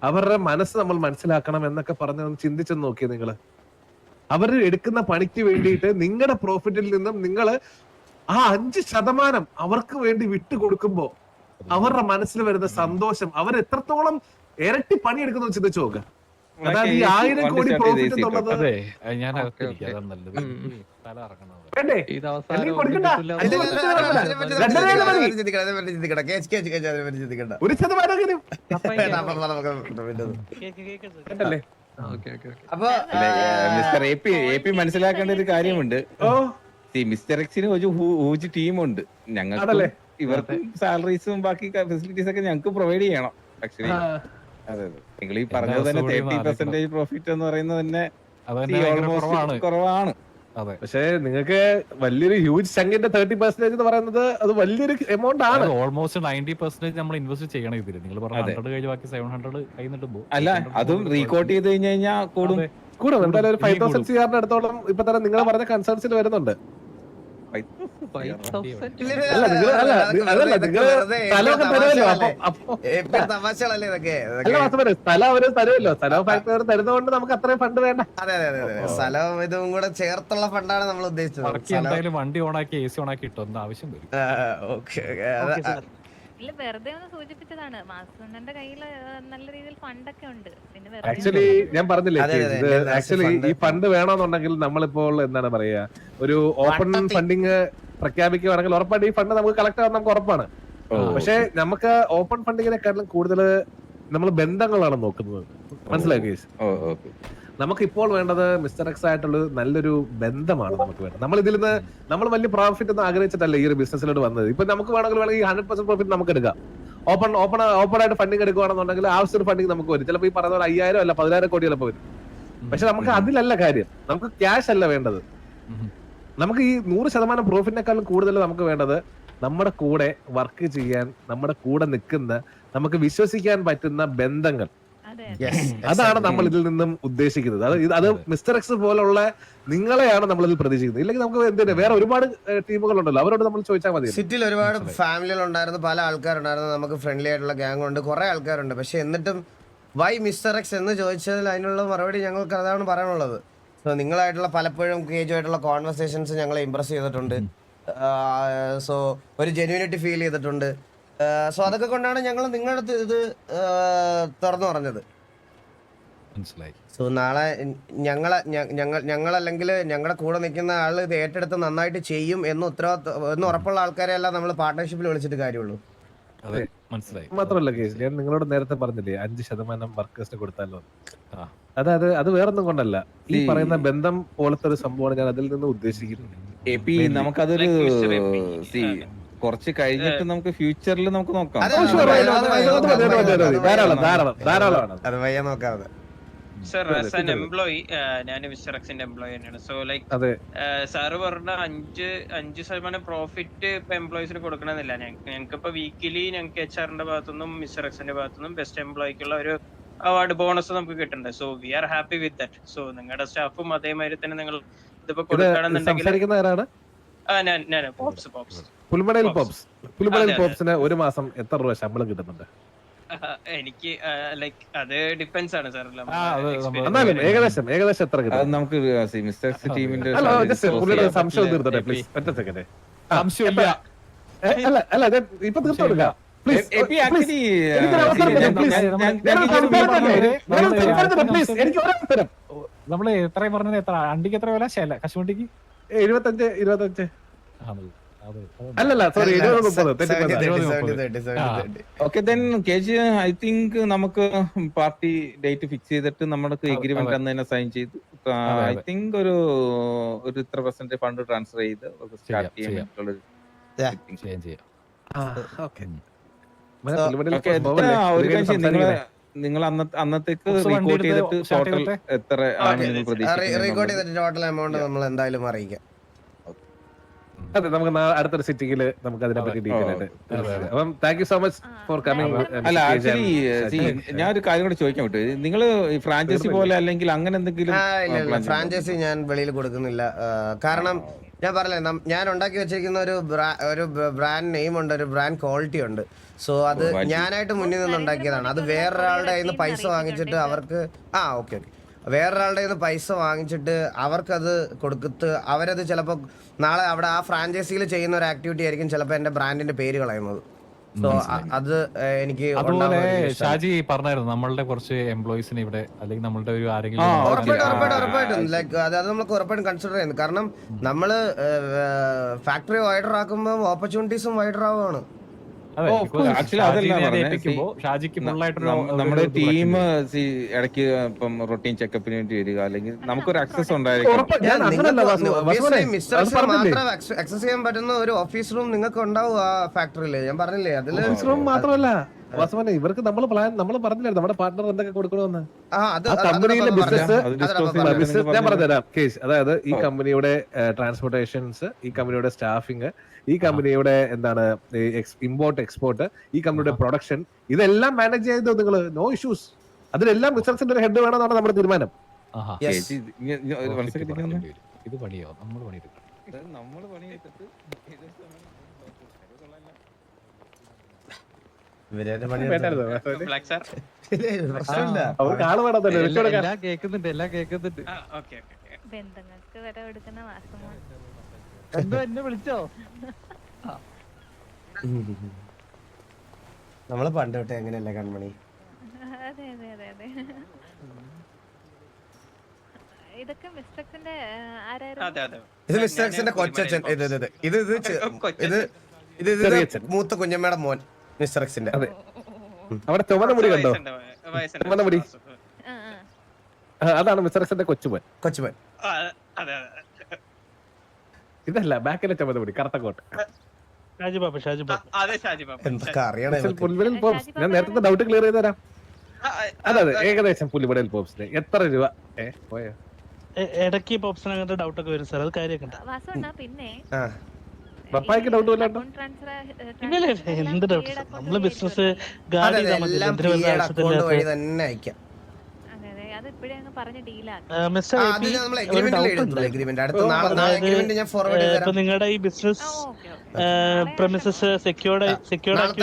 അവരുടെ മനസ്സ് നമ്മൾ മനസ്സിലാക്കണം എന്നൊക്കെ പറഞ്ഞ് ഒന്ന് ചിന്തിച്ചു നോക്കിയേ നിങ്ങൾ അവർ എടുക്കുന്ന പണിക്ക് വേണ്ടിയിട്ട് നിങ്ങളുടെ പ്രോഫിറ്റിൽ നിന്നും നിങ്ങൾ ആ അഞ്ച് ശതമാനം അവർക്ക് വേണ്ടി വിട്ടു കൊടുക്കുമ്പോ അവരുടെ മനസ്സിൽ വരുന്ന സന്തോഷം അവർ എത്രത്തോളം ഇരട്ടി പണിയെടുക്കുന്നു ചിന്തിച്ചു നോക്ക്. അതായത് ഈ ആയിരം കോടി പ്രോഫിറ്റ് എന്നുള്ളത് അതെ ഞാൻ Okay, അകത്തിരിക്കാം okay. അതാണ് നല്ലത്. തല ഇറങ്ങണത്. വേണ്ടേ? അല്ലെങ്കിൽ കൊടുക്കണ്ട. അതിനെ അഞ്ച് പറ്റി കൊടുത്തിട്ട് കുഴപ്പമില്ല. അതിനെ രണ്ടരയാണ് മതി. പറ്റി ചിന്തിക്കണം, അതിനെ പറ്റി ചിന്തിക്കണം. കേച്ച്, കേച്ച്, കേച്ച്, അതിനെ പറ്റി ചിന്തിക്കണ്ട. ഒരു ശതമാനം എങ്കിലും വേണ്ട, അപ്പൊ നമുക്ക് വിട്ടത്. കേട്ടല്ലേ? അപ്പൊ mister A P A P മനസ്സിലാക്കേണ്ട ഒരു കാര്യമുണ്ട്. ഓ. മിസ്റ്റർ എക്സിന് ഒരു ഹൂജ് ടീമുണ്ട്. ഞങ്ങൾക്ക് ഇവർക്ക് ഇവർക്കും സാലറീസും ബാക്കി ഫെസിലിറ്റീസ് ഒക്കെ ഞങ്ങൾക്ക് പ്രൊവൈഡ് ചെയ്യണം. ആക്ച്വലി ആ, നിങ്ങൾ ഈ പറഞ്ഞത് തന്നെ തേർട്ടി പെർസെന്റേജ് പ്രോഫിറ്റ് എന്ന് പറയുന്നത് തന്നെ ഓൾമോസ്റ്റ് കുറവാണ്. പക്ഷേ നിങ്ങൾക്ക് വലിയൊരു ഹ്യൂജ് ചങ്കിന്റെ തേർട്ടി പെർസെന്റേജ് എന്ന് പറയുന്നത് അത് വലിയൊരു എമൗണ്ട് ആണ്. ഓൾമോസ്റ്റ് നയന്റി പെർസെന്റേജ് നമ്മൾ ഇൻവെസ്റ്റ് ചെയ്യണം ഇതിൽ. നിങ്ങൾ. ഹൺഡ്രഡ് കഴിഞ്ഞ് ബാക്കി സെവൻ ഹൺഡ്രഡ് കഴിഞ്ഞിട്ട് പോകും. അല്ല അതും റീകോട്ട് ചെയ്ത് കഴിഞ്ഞ് കഴിഞ്ഞാൽ കൂടും. കൂടും. എന്തായാലും ഒരു ഫൈവ് തൗസൻഡ് സി ആറിന്റെ അടുത്തോളം ഇപ്പൊ തന്നെ നിങ്ങൾ പറഞ്ഞ കൺസേൺസിൽ വരുന്നുണ്ട്. തമാശകളല്ലേ ഇതൊക്കെ? സ്ഥലം അവർ തരുമല്ലോ. സ്ഥലം ഫാക്ടറി തരുന്നതുകൊണ്ട് നമുക്ക് അത്രയും ഫണ്ട് വേണ്ട. അതെ അതെ അതെ ഇതും കൂടെ ചേർത്തുള്ള ഫണ്ടാണ് നമ്മൾ ഉദ്ദേശിച്ചത്. വണ്ടി ഓണാക്കി എ സി ഓണാക്കി ഇട്ടോ ആവശ്യം വരും. ഓക്കേ. ഇല്ല വെറുതെ ഒന്ന് സൂചിപ്പിച്ചതാണ്. മാസുണ്ണന്റെ കയ്യിൽ നല്ല രീതിയിൽ ഫണ്ടൊക്കെ ഉണ്ട്. പിന്നെ ആക്ച്വലി ഞാൻ പറഞ്ഞില്ലേ ആക്ച്വലി ഈ ഫണ്ട് വേണമെന്നുണ്ടെങ്കിൽ നമ്മളിപ്പോൾ എന്താണ് പറയാ ഒരു ഓപ്പൺ ഫണ്ടിങ് പ്രഖ്യാപിക്കുകയാണെങ്കിൽ ഉറപ്പായിട്ട് ഈ ഫണ്ട് നമുക്ക് കളക്ട് ആവാൻ നമുക്ക് ഉറപ്പാണ്. പക്ഷെ നമുക്ക് ഓപ്പൺ ഫണ്ടിങ്ങിനെക്കാട്ടിലും കൂടുതൽ നമ്മൾ ബന്ധങ്ങളാണ് നോക്കുന്നത്. മനസ്സിലായി നമുക്ക് ഇപ്പോൾ വേണ്ടത് മിസ്റ്റർ എക്സ് ആയിട്ടുള്ള നല്ലൊരു ബന്ധമാണ് നമുക്ക് വേണ്ടത്. നമ്മൾ ഇതിൽ നിന്ന് നമ്മൾ വലിയ പ്രോഫിറ്റ് ഒന്നും ആഗ്രഹിച്ചിട്ടല്ല ഈ ഒരു ബിസിനസ്സിലോട്ട് വന്നത്. ഇപ്പൊ നമുക്ക് വേണമെങ്കിൽ വേണമെങ്കിൽ ഹൺഡ്രഡ് പെർസെന്റ് പ്രോഫിറ്റ് നമുക്ക് എടുക്കാം. ഓപ്പൺ ഓപ്പൺ ഓപ്പൺ ആയിട്ട് ഫണ്ടിങ് എടുക്കുകയാണെന്നുണ്ടെങ്കിൽ ആവശ്യത്തിന് ഫണ്ടിങ് നമുക്ക് വരും. ചിലപ്പോൾ ഈ പറയുന്ന പോലെ അയ്യായിരം അല്ല പതിനായിരം കോടി ചിലപ്പോൾ വരും. പക്ഷെ നമുക്ക് അതിലല്ല കാര്യം. നമുക്ക് ക്യാഷ് അല്ല വേണ്ടത്. നമുക്ക് ഈ നൂറ് ശതമാനം പ്രോഫിറ്റിനേക്കാളും കൂടുതൽ നമുക്ക് വേണ്ടത് നമ്മുടെ കൂടെ വർക്ക് ചെയ്യാൻ നമ്മുടെ കൂടെ നിൽക്കുന്ന നമുക്ക് വിശ്വസിക്കാൻ പറ്റുന്ന ബന്ധങ്ങൾ. *laughs* അതാണ് നമ്മൾ ഇതിൽ നിന്നും ഉദ്ദേശിക്കുന്നത്. അത് അത് മിസ്റ്റർ എക്സ് പോലുള്ള നിങ്ങളെയാണ് നമ്മൾ ഇതിൽ പ്രതീക്ഷിക്കുന്നത്. ഇല്ലെങ്കിൽ നമുക്ക് എന്തിനാ? വേറെ ഒരുപാട് ടീമുകൾ ഉണ്ടല്ലോ അവരോട് നമ്മൾ ചോദിച്ചാൽ മതി. സിറ്റിയിൽ ഒരുപാട് ഫാമിലികൾ ഉണ്ടായിരുന്നു. പല ആൾക്കാരുണ്ടായിരുന്നു. നമുക്ക് ഫ്രണ്ട്ലി ആയിട്ടുള്ള ഗ്യാങ് ഉണ്ട്. കുറെ ആൾക്കാരുണ്ട്. പക്ഷെ എന്നിട്ടും വൈ മിസ്റ്റർ എക്സ് എന്ന് ചോദിച്ചതിൽ അതിനുള്ള മറുപടി ഞങ്ങൾക്ക് അതാണ് പറയാനുള്ളത്. സോ നിങ്ങളായിട്ടുള്ള പലപ്പോഴും കേജുമായിട്ടുള്ള കോൺവെർസേഷൻസ് ഞങ്ങളെ ഇമ്പ്രസ് ചെയ്തിട്ടുണ്ട്. സോ ഒരു ജെന്യൂനിറ്റി ഫീൽ ചെയ്തിട്ടുണ്ട്. സോ അതൊക്കെ കൊണ്ടാണ് ഞങ്ങൾ നിങ്ങളുടെ ഇത് തുറന്നു പറഞ്ഞത്. മനസ്സിലായി. സോ നാളെ ഞങ്ങളെ ഞങ്ങൾ ഞങ്ങളല്ലെങ്കിൽ ഞങ്ങളുടെ കൂടെ നിൽക്കുന്ന ആൾ ഇത് ഏറ്റെടുത്ത് നന്നായിട്ട് ചെയ്യും എന്ന് ഉത്തരവാദിത്വം എന്ന് ഉറപ്പുള്ള ആൾക്കാരെ അല്ല നമ്മൾ പാർട്ട്ണർഷിപ്പിൽ വിളിച്ചിട്ട് കാര്യമുള്ളൂ. അതെ മനസ്സിലായി മാത്രമല്ല കേസ് ഞാൻ നിങ്ങളോട് നേരത്തെ പറഞ്ഞില്ലേ അഞ്ച് ശതമാനം വർക്കേഴ്സിന് കൊടുത്താലോ ആ. അതായത് അത് വേറൊന്നും കൊണ്ടല്ല ഈ പറയുന്ന ബന്ധം പോലത്തെ ഒരു സംഭവമാണ് ഞാൻ അതിൽ നിന്ന് ഉദ്ദേശിക്കുന്നത് എ പി നമുക്കതൊരു see, കുറച്ച് കഴിഞ്ഞിട്ട് നമുക്ക് ഫ്യൂച്ചറിൽ നമുക്ക് നോക്കാം. ധാരാളം ധാരാളം ധാരാളമാണ് അത് വയ്യ നോക്കാതെ സർ ആസ് ആൻ എംപ്ലോയി ഞാൻ മിസ്റ്റർ എക്സിന്റെ എംപ്ലോയി തന്നെയാണ്. സോ ലൈക്ക് സാറ് പറഞ്ഞ അഞ്ച് അഞ്ച് ശതമാനം പ്രോഫിറ്റ് ഇപ്പൊ എംപ്ലോയീസിന് കൊടുക്കണമെന്നില്ല. ഞങ്ങൾക്ക് ഇപ്പൊ വീക്കിലി ഞങ്ങൾക്ക് എച്ച് ആറിന്റെ ഭാഗത്തുനിന്നും മിസ്റ്റർ എക്സിന്റെ ഭാഗത്തുനിന്നും ബെസ്റ്റ് എംപ്ലോയിക്കുള്ള ഒരു അവാർഡ് ബോണസ് നമുക്ക് കിട്ടുന്നുണ്ട്. So we are happy with that so നിങ്ങളുടെ സ്റ്റാഫും അതേമാതിരി തന്നെ നിങ്ങൾ ഇതിപ്പോ ഇത് കൊടുക്കുകയാണെന്നുണ്ടെങ്കിൽ പുൽമടയിൽ പോപ്സ് പുൽമടയിൽ. പോപ്സിന് ഒരു മാസം എത്ര രൂപ ശമ്പളം കിട്ടുന്നുണ്ട്? *laughs* എനിക്ക് ലൈക്ക് അത് ഡിപ്പെൻസ് ആണ് സാർ എന്നാലും ഏകദേശം ഏകദേശം എത്ര അത് കിട്ടും നമുക്ക് മിസ്റ്റർ ടീമിന്റെ. സംശയം തീർത്തട്ടെ പ്ലീസ് ഒറ്റ സെക്കൻഡ് അല്ല അല്ല ഞാൻ ഇപ്പൊ തീർത്തു കൊടുക്കാം. പ്ലീസ് ആക്ച്വലി എനിക്കൊരു അവസരം തരൂ, please. ഞാനൊരു സംസാരത്തിനിടെ, ഞാനൊരു എനിക്ക് ഒരു അവസരം. നമ്മൾ എത്ര പറഞ്ഞത് എത്ര? അണ്ടിക്ക് എത്ര വില? ശല കശുവണ്ടിക്ക്? എഴുപത്തഞ്ച് ഇരുപത്തഞ്ച്. ആണ് അതെ അത് അല്ലല്ല സോറി ഇരുപത് മുപ്പത്. Okay then K G I think നമുക്ക് പാർട്ടി ഡേറ്റ് ഫിക്സ് ചെയ്തിട്ട് നമ്മുടെ എഗ്രിമെന്റ് അന്ന് തന്നെ സൈൻ ചെയ്ത് ഐ തിങ്ക് ഒരു ഒരു ഇത്ര പെർസെന്റ് ഫണ്ട് ട്രാൻസ്ഫർ ചെയ്ത് സ്റ്റാർട്ട് ചെയ്യാൻ പറ്റുള്ളൂ നിങ്ങൾ അന്നത്തേക്ക് റീകോട്ട് ചെയ്തിട്ട് ടോട്ടൽ എത്ര ആണ് പ്രതീക്ഷിക്കുന്നത് ചെയ്തിട്ട് ടോട്ടൽ എമൗണ്ട് നമ്മൾ എന്തായാലും അറിയിക്കാം. അതെ നമുക്ക് അടുത്തൊരു സിറ്റിയിൽ നമുക്ക് അതിനെ പറ്റി. ഡീറ്റെയിൽ ആയിട്ട്. അപ്പം thank you so much for coming. അല്ല ആക്ച്വലി ഞാൻ ഒരു കാര്യം കൂടെ ചോദിക്കാൻ പറ്റും നിങ്ങൾ ഫ്രാഞ്ചൈസി പോലെ അല്ലെങ്കിൽ അങ്ങനെ എന്തെങ്കിലും? ഫ്രാഞ്ചൈസി ഞാൻ വെളിയിൽ കൊടുക്കുന്നില്ല. കാരണം ഞാൻ പറഞ്ഞില്ലേ ഞാൻ ഉണ്ടാക്കി വെച്ചിരിക്കുന്ന ഒരു ബ്രാ- ഒരു ബ്രാൻഡ് നെയിം ഉണ്ട് ഒരു ബ്രാൻഡ് ക്വാളിറ്റി ഉണ്ട്. സോ അത് ഞാനായിട്ട് മുന്നിൽ നിന്ന് ഉണ്ടാക്കിയതാണ്. അത് വേറൊരാളുടെ കയ്യിൽ നിന്ന് പൈസ വാങ്ങിച്ചിട്ട് അവർക്ക് ആ ഓക്കെ ഓക്കെ. വേറൊരാളുടെ കയ്യിൽ നിന്ന് പൈസ വാങ്ങിച്ചിട്ട് അവർക്കത് കൊടുക്കത്ത് അവരത് ചിലപ്പോൾ നാളെ അവിടെ ആ ഫ്രാഞ്ചൈസിയിൽ ചെയ്യുന്ന ഒരു ആക്ടിവിറ്റി ആയിരിക്കും ചിലപ്പോൾ എന്റെ ബ്രാൻഡിന്റെ പേര് കളയുന്നത്. സോ അത് എനിക്ക് അതുപോലെ. ഷാജി പറഞ്ഞായിരുന്നു നമ്മളുടെ കുറച്ച് എംപ്ലോയീസിന് ഇവിടെ അല്ലെങ്കിൽ നമ്മളുടെ ഒരു ആരെങ്കിലും. ഉറപ്പായിട്ടും ഉറപ്പായിട്ടും ലൈക്ക് അതായത് അത് നമുക്ക് ഉറപ്പായിട്ടും കൺസിഡർ ചെയ്യുന്നത് കാരണം നമ്മൾ ഫാക്ടറി വൈഡർ ആക്കുമ്പോൾ ഓപ്പർച്യൂണിറ്റീസും വൈഡർ ആവുകയാണ് നമ്മുടെ ടീം ഇടയ്ക്ക് ഇപ്പം റൊട്ടീൻ ചെക്കപ്പിന് വേണ്ടി വരിക അല്ലെങ്കിൽ നമുക്കൊരു അക്സസ് ഉണ്ടായിരിക്കും. അക്സസ് ചെയ്യാൻ പറ്റുന്ന ഒരു ഓഫീസ് റൂം നിങ്ങൾക്ക് ഉണ്ടാവും ആ ഫാക്ടറിയിൽ ഞാൻ പറഞ്ഞില്ലേ? അതിൽ റൂം മാത്രമല്ല. വാസുവിനെ ഇവർക്ക് നമ്മൾ പ്ലാൻ നമ്മൾ പറഞ്ഞില്ലായിരുന്നു. നമ്മുടെ പാർട്ണർ എന്തൊക്കെ കൊടുക്കണമെന്ന്. ആ കമ്പനിയിലെ ബിസിനസ് ബിസിനസ് ഞാൻ പറഞ്ഞു. പറഞ്ഞുതരാം. കേസ് അതായത് ഈ. കമ്പനിയുടെ ട്രാൻസ്പോർട്ടേഷൻസ് ഈ കമ്പനിയുടെ സ്റ്റാഫിംഗ് ഈ കമ്പനിയുടെ എന്താണ് ഇമ്പോർട്ട് എക്സ്പോർട്ട് ഈ കമ്പനിയുടെ പ്രൊഡക്ഷൻ ഇതെല്ലാം മാനേജ് ചെയ്തോ നിങ്ങൾ നോ ഇഷ്യൂസ് അതിലെല്ലാം ബിസിനസിന്റെ ഒരു ഹെഡ് വേണമെന്നാണ് നമ്മുടെ തീരുമാനം. ഇത് പണിയോ? നമ്മൾ പണിയെടുക്കണം നമ്മൾ പണിയെടുത്തിട്ട് ഇത് ഇവരെ പണി വേണ്ടായിരുന്നോ, വാസുവിനെ? ബ്ലാക്ക് സാർ പ്രശ്നമില്ല അവർക്ക് ആൾ വേണം തന്നെ രക്ഷപ്പെടുക്കാൻ എല്ലാം കേൾക്കുന്നുണ്ട് എല്ലാം ബന്ധങ്ങൾക്ക് വരെ എടുക്കുന്ന വാസമാണ് എന്തോ എന്നെ വിളിച്ചോ? നമ്മൾ പണ്ട് തൊട്ടേ എങ്ങനെയല്ലേ കൺമണി? അതെ അതെ അതെ അതെ. ഇതൊക്കെ മിസ്റ്റക്സിന്റെ ഇത് മിസ്റ്റർ എക്സിന്റെ കൊച്ചച്ഛൻ. ഇത് ഇത് ഇത്. ഇത് ഇത് ഇത് മൂത്ത കുഞ്ഞമ്മയുടെ മോൻ. മിസ്റ്റർ എക്സിന്റെ. അതെ. അവിടെ ചുവന്ന മുടി കണ്ടോ? ചുവന്ന. മുടി. ആ ആ. ആ, അതാണ് മിസ്റ്റർ എക്സിന്റെ കൊച്ചുമോൻ. കൊച്ചുമോൻ. അതെ അതെ. ഇതല്ല ബാക്കിലെ ചുമന്ന മുടി കറുത്ത കോട്ട് അറിയണേ പോപ്സ് ഞാൻ നേരത്തെ ഡൗട്ട് ക്ലിയർ ചെയ്ത് തരാം. അതെ അതെ ഏകദേശം പുലിമടയിൽ പോപ്സിന് എത്ര രൂപ? ഏ പോയോ? ഇടയ്ക്ക് പോപ്സിന് അങ്ങനത്തെ ഡൗട്ട് ഒക്കെ വരും സാർ. അത് കാര്യമൊക്കെ പിന്നെ ആ. പപ്പായ്ക്ക് ഡൗട്ട് ഇല്ല, എന്ത് ഡൗട്ട് നമ്മൾ ബിസിനസ് ഗാഡി വഴി തന്നെ അയക്കാം. നിങ്ങളുടെ ഈ ബിസിനസ് പ്രമിസസ് സെക്യൂർഡ് സെക്യൂർഡ് ആക്കി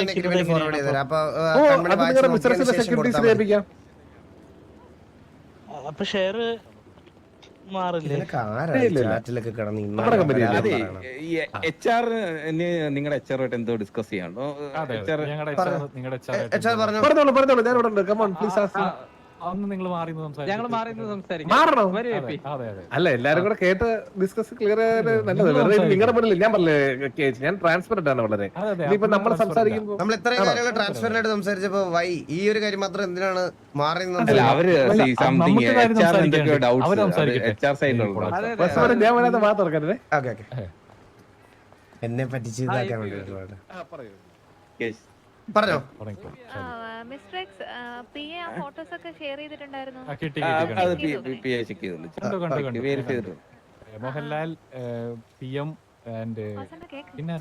അപ്പൊ- അപ്പൊ ഷെയർ എച്ച് ആർ നിങ്ങളുടെ എച്ച് ആറുമായിട്ട് എന്തോ ഡിസ്കസ് ചെയ്യാണോ അതെ എച്ച് ആർ നിങ്ങളുടെ പറഞ്ഞോളൂ പറഞ്ഞോളൂ. ഞാൻ ഇവിടെ ഉണ്ട് കമോൺ പ്ലീസ് ആസ്ക് അന്ന് നിങ്ങൾ മാറി ഞങ്ങൾ മാറി നിന്ന് സംസാരിക്കാം. മാറണോ? അതെ അതെ അതെ. അല്ല എല്ലാരും കൂടെ കേട്ട് ഡിസ്കസ് ക്ലിയർ നല്ലത്. വെറുതെ ഇത്. നിങ്ങളുടെ മുന്നിൽ ഞാൻ പറഞ്ഞില്ലേ കേസ് ഞാൻ ട്രാൻസ്പെറന്റ് ആണ് വളരെ. അതെ അതെ ഇനിയിപ്പോ നമ്മൾ. സംസാരിക്കുമ്പോൾ നമ്മൾ ഇത്രയും? കാര്യങ്ങൾ ട്രാൻസ്ഫറിനായിട്ട് സംസാരിച്ചപ്പോ വൈ ഈ ഒരു കാര്യം മാത്രം എന്തിനാണ് മാറി നിന്ന് അല്ല അവർ അല്ല, നമുക്ക് കാര്യം എന്തൊക്കെയോ. അവർ സംസാരിക്കട്ടെ. അതെ, അതെ. ഞാൻ വരാതെ തുറക്കരുതേ എന്നെ പറ്റിച്ച് ഇതാക്കാൻ വേണ്ടി ഒരുപാട്. പറഞ്ഞോ. മിസ്റ്റർ എക്സ് പി എ ആ ഫോട്ടോസ് ഒക്കെ ഷെയർ ചെയ്തിട്ടുണ്ടായിരുന്നു. മോഹൻലാൽ പി എം ആൻഡ് പിന്നെ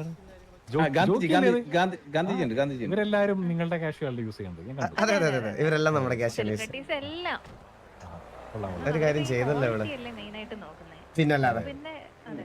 ജോ- ഗാന്ധി ഗാന്ധി ഗാന്ധിജി ഗാന്ധിജി ഉണ്ട് ഇവരെല്ലാരും നിങ്ങളുടെ ക്യാഷുകളുടെ യൂസ് ചെയ്യുന്നുണ്ട്. ഞാൻ കണ്ടു. അതെ അതെ ഇവരെല്ലാം നമ്മുടെ കൊള്ളാം. ഒരു കാര്യം ചെയ്തല്ലോ ഇവിടെ മെയിൻ ആയിട്ട് നോക്കുന്നത് പിന്നല്ലാതെ. പിന്നെ അതെ.